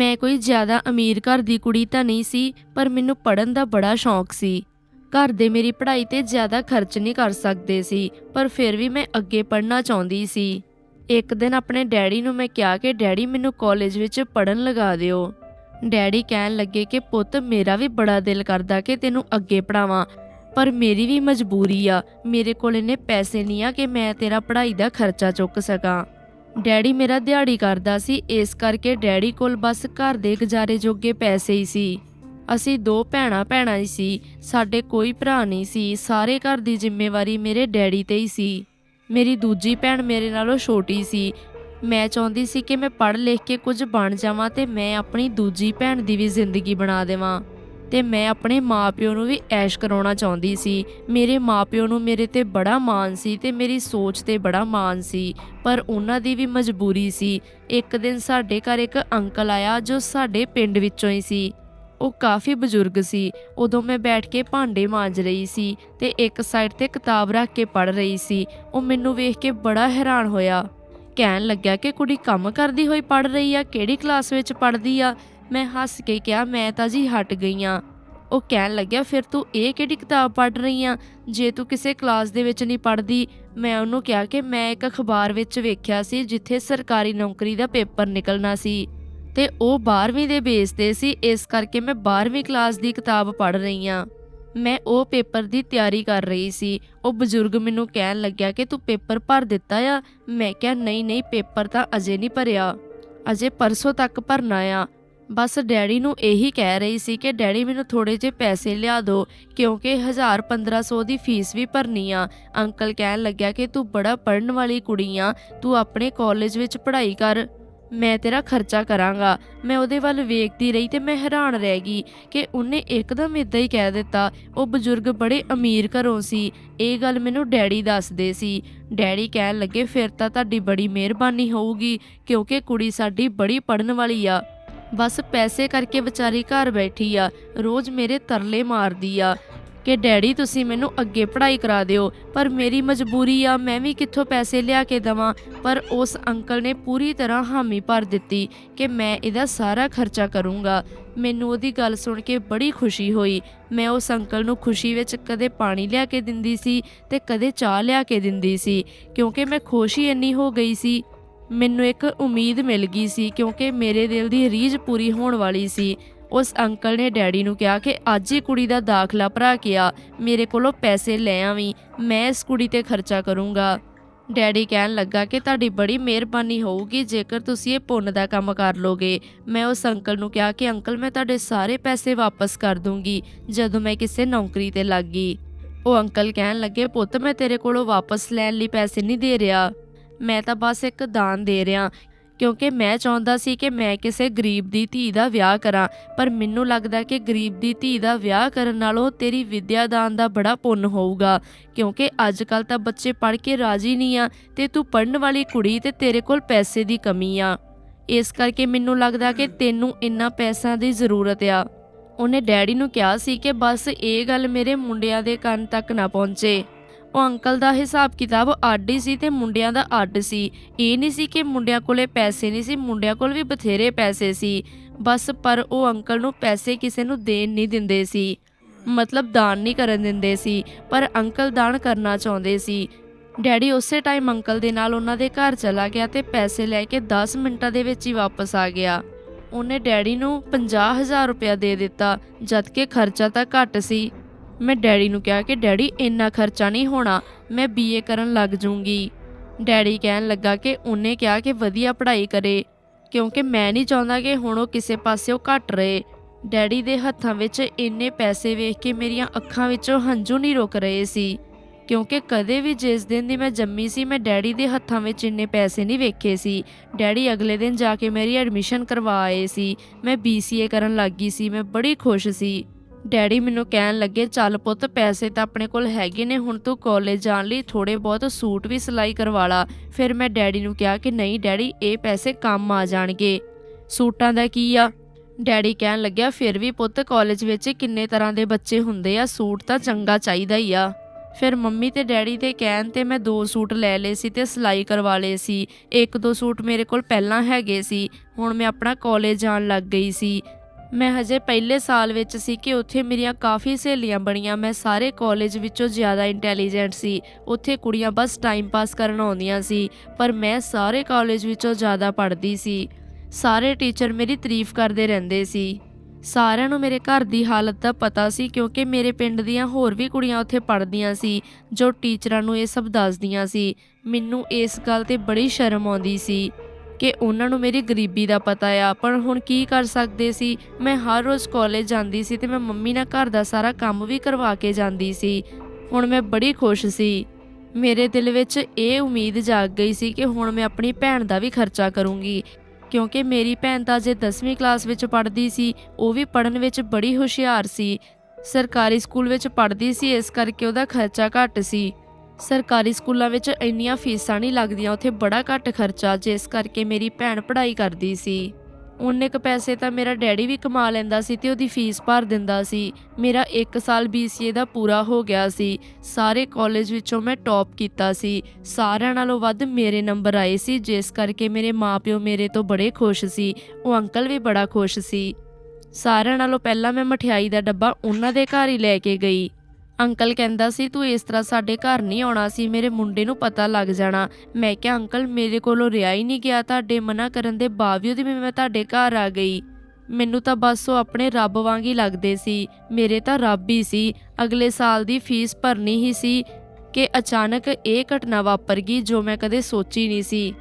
ਮੈਂ ਕੋਈ ਜ਼ਿਆਦਾ ਅਮੀਰ ਘਰ ਦੀ ਕੁੜੀ ਤਾਂ ਨਹੀਂ ਸੀ, ਪਰ ਮੈਨੂੰ ਪੜਨ ਦਾ ਬੜਾ ਸ਼ੌਂਕ ਸੀ। ਘਰ ਦੇ ਮੇਰੀ ਪੜ੍ਹਾਈ ਤੇ ਜ਼ਿਆਦਾ ਖਰਚ ਨਹੀਂ ਕਰ ਸਕਦੇ ਸੀ, ਪਰ ਫਿਰ ਵੀ ਮੈਂ ਅੱਗੇ ਪੜ੍ਹਨਾ ਚਾਹੁੰਦੀ ਸੀ। ਇੱਕ ਦਿਨ ਆਪਣੇ ਡੈਡੀ ਨੂੰ ਮੈਂ ਕਿਹਾ ਕਿ ਡੈਡੀ ਮੈਨੂੰ ਕਾਲਜ ਵਿੱਚ ਪੜਨ ਲਗਾ ਦਿਓ। ਡੈਡੀ ਕਹਿਣ ਲੱਗੇ ਕਿ ਪੁੱਤ ਮੇਰਾ ਵੀ ਬੜਾ ਦਿਲ ਕਰਦਾ ਕਿ ਤੈਨੂੰ ਅੱਗੇ ਪੜਾਵਾਂ ਪਰ ਮੇਰੀ ਵੀ ਮਜਬੂਰੀ ਆ। ਮੇਰੇ ਕੋਲ ਇੰਨੇ ਪੈਸੇ ਨਹੀਂ ਆ ਕਿ ਮੈਂ ਤੇਰਾ ਪੜ੍ਹਾਈ ਦਾ ਖਰਚਾ ਚੁੱਕ ਸਕਾਂ। ਡੈਡੀ ਮੇਰਾ ਦਿਹਾੜੀ ਕਰਦਾ ਸੀ, ਇਸ ਕਰਕੇ ਡੈਡੀ ਕੋਲ ਬਸ ਘਰ ਦੇ ਗੁਜ਼ਾਰੇ ਜੋਗੇ ਪੈਸੇ ਹੀ ਸੀ। ਅਸੀਂ ਦੋ ਭੈਣਾਂ ਭੈਣਾਂ ਹੀ ਸੀ, ਸਾਡੇ ਕੋਈ ਭਰਾ ਨਹੀਂ ਸੀ, ਸਾਰੇ ਘਰ ਦੀ ਜ਼ਿੰਮੇਵਾਰੀ ਮੇਰੇ ਡੈਡੀ ਤੇ ਹੀ ਸੀ। ਮੇਰੀ ਦੂਜੀ ਭੈਣ ਮੇਰੇ ਨਾਲੋਂ ਛੋਟੀ ਸੀ। ਮੈਂ ਚਾਹੁੰਦੀ ਸੀ ਕਿ ਮੈਂ ਪੜ੍ਹ ਲਿਖ ਕੇ ਕੁਝ ਬਣ ਜਾਵਾਂ ਤੇ ਮੈਂ ਆਪਣੀ ਦੂਜੀ ਭੈਣ ਦੀ ਵੀ ਜ਼ਿੰਦਗੀ ਬਣਾ ਦੇਵਾਂ। ਤੇ ਮੈਂ ਆਪਣੇ ਮਾਪਿਓ ਨੂੰ ਵੀ ਐਸ਼ ਕਰਾਉਣਾ ਚਾਹੁੰਦੀ ਸੀ। ਮੇਰੇ ਮਾਪਿਓ ਨੂੰ ਮੇਰੇ ਤੇ ਬੜਾ ਮਾਣ ਸੀ ਤੇ ਮੇਰੀ ਸੋਚ ਤੇ ਬੜਾ ਮਾਣ ਸੀ, ਪਰ ਉਹਨਾਂ ਦੀ ਵੀ ਮਜਬੂਰੀ ਸੀ। ਇੱਕ ਦਿਨ ਸਾਡੇ ਘਰ ਇੱਕ ਅੰਕਲ ਆਇਆ ਜੋ ਸਾਡੇ ਪਿੰਡ ਵਿੱਚੋਂ ਹੀ ਸੀ। ਉਹ ਕਾਫੀ ਬਜ਼ੁਰਗ ਸੀ। ਉਦੋਂ ਮੈਂ ਬੈਠ ਕੇ ਭਾਂਡੇ ਮਾਂਜ ਰਹੀ ਸੀ ਤੇ ਇੱਕ ਸਾਈਡ ਤੇ ਕਿਤਾਬ ਰੱਖ ਕੇ ਪੜ੍ਹ ਰਹੀ ਸੀ। ਉਹ ਮੈਨੂੰ ਵੇਖ ਕੇ ਬੜਾ ਹੈਰਾਨ ਹੋਇਆ। ਕਹਿਣ ਲੱਗਿਆ ਕਿ ਕੁੜੀ ਕੰਮ ਕਰਦੀ ਹੋਈ ਪੜ੍ਹ ਰਹੀ ਆ, ਕਿਹੜੀ ਕਲਾਸ ਵਿੱਚ ਪੜ੍ਹਦੀ ਆ? ਮੈਂ ਹੱਸ ਕੇ ਕਿਹਾ, ਮੈਂ ਤਾਂ ਜੀ ਹਟ ਗਈ ਆ। ਉਹ ਕਹਿਣ ਲੱਗਿਆ, ਫਿਰ ਤੂੰ ਇਹ ਕਿਹੜੀ ਕਿਤਾਬ ਪੜ੍ਹ ਰਹੀ ਆ? ਜੇ ਤੂੰ ਕਿਸੇ ਕਲਾਸ ਦੇ ਵਿੱਚ ਨਹੀਂ ਪੜ੍ਹਦੀ, ਮੈਂ ਉਹਨੂੰ ਕਿਹਾ ਕਿ ਮੈਂ ਇੱਕ ਅਖਬਾਰ ਵਿੱਚ ਵੇਖਿਆ ਸੀ ਜਿੱਥੇ ਸਰਕਾਰੀ ਨੌਕਰੀ ਦਾ ਪੇਪਰ ਨਿਕਲਣਾ ਸੀ ਤੇ ਉਹ 12ਵੀਂ ਦੇ ਬੇਸ ਤੇ ਸੀ, ਇਸ ਕਰਕੇ ਮੈਂ 12ਵੀਂ ਕਲਾਸ ਦੀ ਕਿਤਾਬ ਪੜ੍ਹ ਰਹੀ ਆ। ਮੈਂ ਉਹ ਪੇਪਰ ਦੀ ਤਿਆਰੀ ਕਰ ਰਹੀ ਸੀ। ਉਹ ਬਜ਼ੁਰਗ ਮੈਨੂੰ ਕਹਿਣ ਲੱਗਿਆ ਕਿ ਤੂੰ ਪੇਪਰ ਭਰ ਦਿੱਤਾ ਆ। ਮੈਂ ਕਿਹਾ, ਨਹੀਂ ਨਹੀਂ, ਪੇਪਰ ਤਾਂ ਅਜੇ ਨਹੀਂ ਭਰਿਆ। ਅਜੇ ਪਰਸੋਂ ਤੱਕ ਭਰਨਾ ਆ। ਬਸ ਡੈਡੀ ਨੂੰ ਇਹੀ ਕਹਿ ਰਹੀ ਸੀ ਕਿ ਡੈਡੀ ਮੈਨੂੰ ਥੋੜੇ ਜਿਹੇ ਪੈਸੇ ਲਿਆ ਦਿਓ, ਕਿਉਂਕਿ 1000 1500 ਦੀ ਫੀਸ ਵੀ ਭਰਨੀ ਆ। ਅੰਕਲ ਕਹਿਣ ਲੱਗਿਆ ਕਿ ਤੂੰ ਬੜਾ ਪੜਨ ਵਾਲੀ ਕੁੜੀ ਆ, ਤੂੰ ਆਪਣੇ ਕਾਲਜ ਵਿੱਚ ਪੜ੍ਹਾਈ ਕਰ। ਮੈਂ ਤੇਰਾ ਖਰਚਾ ਕਰਾਂਗਾ। ਮੈਂ ਉਹਦੇ ਵੱਲ ਵੇਖਦੀ ਰਹੀ ਤੇ ਮੈਂ ਹੈਰਾਨ ਰਹਿ ਗਈ ਕਿ ਉਹਨੇ ਇੱਕਦਮ ਇਦਾਂ ਹੀ ਕਹਿ ਦਿੱਤਾ। ਉਹ ਬਜ਼ੁਰਗ ਬੜੇ ਅਮੀਰ ਘਰੋਂ ਸੀ। ਇਹ ਗੱਲ ਮੈਨੂੰ ਡੈਡੀ ਦੱਸਦੇ ਸੀ। ਡੈਡੀ ਕਹਿਣ ਲੱਗੇ, ਫਿਰ ਤਾਂ ਤੁਹਾਡੀ ਬੜੀ ਮਿਹਰਬਾਨੀ ਹੋਊਗੀ, ਕਿਉਂਕਿ ਕੁੜੀ ਸਾਡੀ ਬੜੀ ਪੜਨ ਵਾਲੀ ਆ। ਬਸ ਪੈਸੇ ਕਰਕੇ ਵਿਚਾਰੀ ਘਰ ਬੈਠੀ ਆ, ਰੋਜ਼ ਮੇਰੇ ਤਰਲੇ ਮਾਰਦੀ ਆ ਕਿ ਡੈਡੀ ਤੁਸੀਂ ਮੈਨੂੰ ਅੱਗੇ ਪੜ੍ਹਾਈ ਕਰਾ ਦਿਓ, ਪਰ ਮੇਰੀ ਮਜਬੂਰੀ ਆ, ਮੈਂ ਵੀ ਕਿੱਥੋਂ ਪੈਸੇ ਲਿਆ ਕੇ ਦਵਾਂ, ਪਰ ਉਸ ਅੰਕਲ ਨੇ ਪੂਰੀ ਤਰ੍ਹਾਂ ਹਾਮੀ ਭਰ ਦਿੱਤੀ ਕਿ ਮੈਂ ਇਹਦਾ ਸਾਰਾ ਖਰਚਾ ਕਰੂੰਗਾ। ਮੈਨੂੰ ਉਹਦੀ ਗੱਲ ਸੁਣ ਕੇ ਬੜੀ ਖੁਸ਼ੀ ਹੋਈ। ਮੈਂ ਉਸ ਅੰਕਲ ਨੂੰ ਖੁਸ਼ੀ ਵਿੱਚ ਕਦੇ ਪਾਣੀ ਲਿਆ ਕੇ ਦਿੰਦੀ ਸੀ ਤੇ ਕਦੇ ਚਾਹ ਲਿਆ ਕੇ ਦਿੰਦੀ ਸੀ, ਕਿਉਂਕਿ ਮੈਂ ਖੁਸ਼ ਹੀ ਇੰਨੀ ਹੋ ਗਈ ਸੀ। ਮੈਨੂੰ ਇੱਕ ਉਮੀਦ ਮਿਲ ਗਈ ਸੀ ਕਿਉਂਕਿ ਮੇਰੇ ਦਿਲ ਦੀ ਰੀਝ ਪੂਰੀ ਹੋਣ ਵਾਲੀ ਸੀ। ਉਸ ਅੰਕਲ ਨੇ ਡੈਡੀ ਨੂੰ ਕਿਹਾ ਕਿ ਅੱਜ ਹੀ ਕੁੜੀ ਦਾ ਦਾਖਲਾ ਭਰਾ ਕੇ ਆ ਮੇਰੇ ਕੋਲੋਂ ਪੈਸੇ ਲੈ ਆਵੀਂ, ਮੈਂ ਇਸ ਕੁੜੀ ਤੇ ਖਰਚਾ ਕਰੂੰਗਾ। ਡੈਡੀ ਕਹਿਣ ਲੱਗਾ ਕਿ ਤੁਹਾਡੀ ਬੜੀ ਮਿਹਰਬਾਨੀ ਹੋਊਗੀ, ਜੇਕਰ ਤੁਸੀਂ ਇਹ ਪੁੰਨ ਦਾ ਕੰਮ ਕਰ ਲੋਗੇ। ਮੈਂ ਉਸ ਅੰਕਲ ਨੂੰ ਕਿਹਾ ਕਿ ਅੰਕਲ, ਮੈਂ ਤੁਹਾਡੇ ਸਾਰੇ ਪੈਸੇ ਵਾਪਸ ਕਰ ਦੂੰਗੀ, ਜਦੋਂ ਮੈਂ ਕਿਸੇ ਨੌਕਰੀ ਤੇ ਲੱਗ ਗਈ। ਉਹ ਅੰਕਲ ਕਹਿਣ ਲੱਗੇ, ਪੁੱਤ, ਮੈਂ ਤੇਰੇ ਕੋਲੋਂ ਵਾਪਸ ਲੈਣ ਲਈ ਪੈਸੇ ਨਹੀਂ ਦੇ ਰਿਹਾ। ਮੈਂ ਤਾਂ ਬਸ ਇੱਕ ਦਾਨ ਦੇ ਰਿਹਾ। ਕਿਉਂਕਿ ਮੈਂ ਚਾਹੁੰਦਾ ਸੀ ਕਿ ਮੈਂ ਕਿਸੇ ਗਰੀਬ ਦੀ ਧੀ ਦਾ ਵਿਆਹ ਕਰਾਂ, ਪਰ ਮੈਨੂੰ ਲੱਗਦਾ ਕਿ ਗਰੀਬ ਦੀ ਧੀ ਦਾ ਵਿਆਹ ਕਰਨ ਨਾਲੋਂ ਤੇਰੀ ਵਿਦਿਆ ਦਾਨ ਦਾ ਬੜਾ ਪੁੰਨ ਹੋਊਗਾ। ਕਿਉਂਕਿ ਅੱਜ ਕੱਲ ਤਾਂ ਬੱਚੇ ਪੜ੍ਹ ਕੇ ਰਾਜੀ ਨਹੀਂ ਆ ਤੇ ਤੂੰ ਪੜਨ ਵਾਲੀ ਕੁੜੀ ਤੇ ਤੇਰੇ ਕੋਲ ਪੈਸੇ ਦੀ ਕਮੀ ਆ। ਇਸ ਕਰਕੇ ਮੈਨੂੰ ਲੱਗਦਾ ਕਿ ਤੈਨੂੰ ਇੰਨਾ ਪੈਸਾ ਦੀ ਜ਼ਰੂਰਤ ਆ। ਉਹਨੇ ਡੈਡੀ ਨੂੰ ਕਿਹਾ ਸੀ ਕਿ ਬਸ ਇਹ ਗੱਲ ਮੇਰੇ ਮੁੰਡਿਆਂ ਦੇ ਕੰਨ ਤੱਕ ਨਾ ਪਹੁੰਚੇ। ਉਹ ਅੰਕਲ ਦਾ ਹਿਸਾਬ ਕਿਤਾਬ ਅੱਡ ਹੀ ਸੀ ਤੇ ਮੁੰਡਿਆਂ ਦਾ ਅੱਡ ਸੀ। ਇਹ ਨਹੀਂ ਸੀ ਕਿ ਮੁੰਡਿਆਂ ਕੋਲੇ ਪੈਸੇ ਨਹੀਂ ਸੀ, ਮੁੰਡਿਆਂ ਕੋਲ ਵੀ ਬਥੇਰੇ ਪੈਸੇ ਸੀ। ਬਸ ਪਰ ਉਹ ਅੰਕਲ ਨੂੰ ਪੈਸੇ ਕਿਸੇ ਨੂੰ ਦੇਣ ਨਹੀਂ ਦਿੰਦੇ ਸੀ। ਮਤਲਬ ਦਾਨ ਨਹੀਂ ਕਰਨ ਦਿੰਦੇ ਸੀ, ਪਰ ਅੰਕਲ ਦਾਨ ਕਰਨਾ ਚਾਹੁੰਦੇ ਸੀ। ਡੈਡੀ ਉਸੇ ਟਾਈਮ ਅੰਕਲ ਦੇ ਨਾਲ ਉਹਨਾਂ ਦੇ ਘਰ ਚਲਾ ਗਿਆ ਤੇ ਪੈਸੇ ਲੈ ਕੇ 10 ਮਿੰਟਾਂ ਦੇ ਵਿੱਚ ਹੀ ਵਾਪਸ ਆ ਗਿਆ। ਉਹਨੇ ਡੈਡੀ ਨੂੰ 50000 ਰੁਪਇਆ ਦੇ ਦਿੱਤਾ, ਜਦਕਿ ਖਰਚਾ ਤਾਂ ਘੱਟ ਸੀ। ਮੈਂ ਡੈਡੀ ਨੂੰ ਕਿਹਾ ਕਿ ਡੈਡੀ, ਇੰਨਾ ਖਰਚਾ ਨਹੀਂ ਹੋਣਾ, ਮੈਂ ਬੀਏ ਕਰਨ ਲੱਗ ਜਾਊਂਗੀ। ਡੈਡੀ ਕਹਿਣ ਲੱਗਾ ਕਿ ਉਹਨੇ ਕਿਹਾ ਕਿ ਵਧੀਆ ਪੜ੍ਹਾਈ ਕਰੇ, ਕਿਉਂਕਿ ਮੈਂ ਨਹੀਂ ਚਾਹੁੰਦਾ ਕਿ ਹੁਣ ਉਹ ਕਿਸੇ ਪਾਸਿਓਂ ਘਟ ਰਹੇ। ਡੈਡੀ ਦੇ ਹੱਥਾਂ ਵਿੱਚ ਇੰਨੇ ਪੈਸੇ ਵੇਖ ਕੇ ਮੇਰੀਆਂ ਅੱਖਾਂ ਵਿੱਚੋਂ ਹੰਝੂ ਨਹੀਂ ਰੁਕ ਰਹੇ ਸੀ, ਕਿਉਂਕਿ ਕਦੇ ਵੀ ਜਿਸ ਦਿਨ ਦੀ ਮੈਂ ਜੰਮੀ ਸੀ, ਮੈਂ ਡੈਡੀ ਦੇ ਹੱਥਾਂ ਵਿੱਚ ਇੰਨੇ ਪੈਸੇ ਨਹੀਂ ਵੇਖੇ ਸੀ। ਡੈਡੀ ਅਗਲੇ ਦਿਨ ਜਾ ਕੇ ਮੇਰੀ ਐਡਮਿਸ਼ਨ ਕਰਵਾ ਆਏ ਸੀ, ਮੈਂ BCA ਕਰਨ ਲੱਗ ਗਈ ਸੀ, ਮੈਂ ਬੜੀ ਖੁਸ਼ ਸੀ। ਡੈਡੀ ਮੈਨੂੰ ਕਹਿਣ ਲੱਗੇ, ਚੱਲ ਪੁੱਤ, ਪੈਸੇ ਤਾਂ ਆਪਣੇ ਕੋਲ ਹੈਗੇ ਨੇ, ਹੁਣ ਤੂੰ ਕਾਲਜ ਜਾਣ ਲਈ ਥੋੜੇ ਬਹੁਤ ਸੂਟ ਵੀ ਸਿਲਾਈ ਕਰਵਾ ਲਾ। ਫਿਰ ਮੈਂ ਡੈਡੀ ਨੂੰ ਕਿਹਾ ਕਿ, ਨਹੀਂ ਡੈਡੀ, ਇਹ ਪੈਸੇ ਕੰਮ ਆ ਜਾਣਗੇ। ਸੂਟਾਂ ਦਾ ਕੀ ਆ? ਡੈਡੀ ਕਹਿਣ ਲੱਗਿਆ, ਫਿਰ ਵੀ ਪੁੱਤ ਕਾਲਜ ਵਿੱਚ ਕਿੰਨੇ ਤਰ੍ਹਾਂ ਦੇ ਬੱਚੇ ਹੁੰਦੇ ਆ, ਸੂਟ ਤਾਂ ਚੰਗਾ ਚਾਹੀਦਾ ਹੀ ਆ। ਫਿਰ ਮੰਮੀ ਤੇ ਡੈਡੀ ਦੇ ਕਹਿਣ ਤੇ ਮੈਂ ਦੋ ਸੂਟ ਲੈ ਲਏ ਸੀ ਤੇ ਸਿਲਾਈ ਕਰਵਾ ਲਏ ਸੀ। ਇੱਕ ਦੋ ਸੂਟ ਮੇਰੇ ਕੋਲ ਪਹਿਲਾਂ ਹੈਗੇ ਸੀ, ਹੁਣ ਮੈਂ ਆਪਣਾ ਕਾਲਜ ਜਾਣ ਲੱਗ ਗਈ ਸੀ। ਮੈਂ ਹਜੇ ਪਹਿਲੇ ਸਾਲ ਵਿੱਚ ਸੀ ਕਿ ਉੱਥੇ ਮੇਰੀਆਂ ਕਾਫੀ ਸਹੇਲੀਆਂ ਬਣੀਆਂ। ਮੈਂ ਸਾਰੇ ਕਾਲਜ ਵਿੱਚੋਂ ਜ਼ਿਆਦਾ ਇੰਟੈਲੀਜੈਂਟ ਸੀ। ਉੱਥੇ ਕੁੜੀਆਂ ਬਸ ਟਾਈਮ ਪਾਸ ਕਰਨ ਆਉਂਦੀਆਂ ਸੀ, ਪਰ ਮੈਂ ਸਾਰੇ ਕਾਲਜ ਵਿੱਚੋਂ ਜ਼ਿਆਦਾ ਪੜ੍ਹਦੀ ਸੀ। ਸਾਰੇ ਟੀਚਰ ਮੇਰੀ ਤਾਰੀਫ ਕਰਦੇ ਰਹਿੰਦੇ ਸੀ। ਸਾਰਿਆਂ ਨੂੰ ਮੇਰੇ ਘਰ ਦੀ ਹਾਲਤ ਦਾ ਪਤਾ ਸੀ, ਕਿਉਂਕਿ ਮੇਰੇ ਪਿੰਡ ਦੀਆਂ ਹੋਰ ਵੀ ਕੁੜੀਆਂ ਉੱਥੇ ਪੜ੍ਹਦੀਆਂ ਸੀ, ਜੋ ਟੀਚਰਾਂ ਨੂੰ ਇਹ ਸਭ ਦੱਸਦੀਆਂ ਸੀ। ਮੈਨੂੰ ਇਸ ਗੱਲ ਤੇ ਬੜੀ ਸ਼ਰਮ ਆਉਂਦੀ ਸੀ। ਕਿ ਉਹਨਾਂ ਨੂੰ ਮੇਰੀ ਗਰੀਬੀ ਦਾ ਪਤਾ ਆ, ਪਰ ਹੁਣ ਕੀ ਕਰ ਸਕਦੇ ਸੀ? ਮੈਂ ਹਰ ਰੋਜ਼ ਕਾਲਜ ਜਾਂਦੀ ਸੀ ਤੇ ਮੈਂ ਮੰਮੀ ਨਾਲ ਘਰ ਦਾ ਸਾਰਾ ਕੰਮ ਵੀ ਕਰਵਾ ਕੇ ਜਾਂਦੀ ਸੀ। ਹੁਣ ਮੈਂ ਬੜੀ ਖੁਸ਼ ਸੀ। ਮੇਰੇ ਦਿਲ ਵਿੱਚ ਇਹ ਉਮੀਦ ਜਾਗ ਗਈ ਸੀ ਕਿ ਹੁਣ ਮੈਂ ਆਪਣੀ ਭੈਣ ਦਾ ਵੀ ਖਰਚਾ ਕਰੂੰਗੀ। ਕਿਉਂਕਿ ਮੇਰੀ ਭੈਣ ਤਾਂ ਜੇ 10ਵੀਂ ਕਲਾਸ ਵਿੱਚ ਪੜ੍ਹਦੀ ਸੀ, ਉਹ ਵੀ ਪੜ੍ਹਨ ਵਿੱਚ ਬੜੀ ਹੁਸ਼ਿਆਰ ਸੀ। ਸਰਕਾਰੀ ਸਕੂਲ ਵਿੱਚ ਪੜ੍ਹਦੀ ਸੀ, ਇਸ ਕਰਕੇ ਉਹਦਾ ਖਰਚਾ ਘੱਟ ਸੀ। ਸਰਕਾਰੀ ਸਕੂਲਾਂ ਵਿੱਚ ਇੰਨੀਆਂ ਫੀਸਾਂ ਨਹੀਂ ਲੱਗਦੀਆਂ, ਉੱਥੇ ਬੜਾ ਘੱਟ ਖਰਚਾ, ਜਿਸ ਕਰਕੇ ਮੇਰੀ ਭੈਣ ਪੜ੍ਹਾਈ ਕਰਦੀ ਸੀ। ਉਹਨੇ ਕ ਪੈਸੇ ਤਾਂ ਮੇਰਾ ਡੈਡੀ ਵੀ ਕਮਾ ਲੈਂਦਾ ਸੀ ਤੇ ਉਹਦੀ ਫੀਸ ਭਰ ਦਿੰਦਾ ਸੀ। ਮੇਰਾ 1 ਸਾਲ BCA ਦਾ ਪੂਰਾ ਹੋ ਗਿਆ ਸੀ। ਸਾਰੇ ਕਾਲਜ ਵਿੱਚੋਂ ਮੈਂ ਟੌਪ ਕੀਤਾ ਸੀ। ਸਾਰਿਆਂ ਨਾਲੋਂ ਵੱਧ ਮੇਰੇ ਨੰਬਰ ਆਏ ਸੀ, ਜਿਸ ਕਰਕੇ ਮੇਰੇ ਮਾਪਿਓ ਮੇਰੇ ਤੋਂ ਬੜੇ ਖੁਸ਼ ਸੀ। ਉਹ ਅੰਕਲ ਵੀ ਬੜਾ ਖੁਸ਼ ਸੀ। ਸਾਰਿਆਂ ਨਾਲੋਂ ਪਹਿਲਾਂ ਮੈਂ ਮਠਿਆਈ ਦਾ ਡੱਬਾ ਉਹਨਾਂ ਦੇ ਘਰ ਹੀ ਲੈ ਕੇ ਗਈ। ਅੰਕਲ ਕਹਿੰਦਾ ਸੀ, ਤੂੰ ਇਸ ਤਰ੍ਹਾਂ ਸਾਡੇ ਘਰ ਨਹੀਂ ਆਉਣਾ ਸੀ, ਮੇਰੇ ਮੁੰਡੇ ਨੂੰ ਪਤਾ ਲੱਗ ਜਾਣਾ। ਮੈਂ ਕਿਹਾ, ਅੰਕਲ, ਮੇਰੇ ਕੋਲੋਂ ਰਿਹਾ ਹੀ ਨਹੀਂ ਗਿਆ, ਤੁਹਾਡੇ ਮਨਾ ਕਰਨ ਦੇ ਬਾਵਜੂਦ ਵੀ ਮੈਂ ਤੁਹਾਡੇ ਘਰ ਆ ਗਈ। ਮੈਨੂੰ ਤਾਂ ਬਸ ਉਹ ਆਪਣੇ ਰੱਬ ਵਾਂਗ ਹੀ ਲੱਗਦੇ ਸੀ। ਮੇਰੇ ਤਾਂ ਰੱਬ ਹੀ ਸੀ। ਅਗਲੇ ਸਾਲ ਦੀ ਫੀਸ ਭਰਨੀ ਹੀ ਸੀ ਕਿ ਅਚਾਨਕ ਇਹ ਘਟਨਾ ਵਾਪਰ ਗਈ ਜੋ ਮੈਂ ਕਦੇ ਸੋਚੀ ਨਹੀਂ ਸੀ।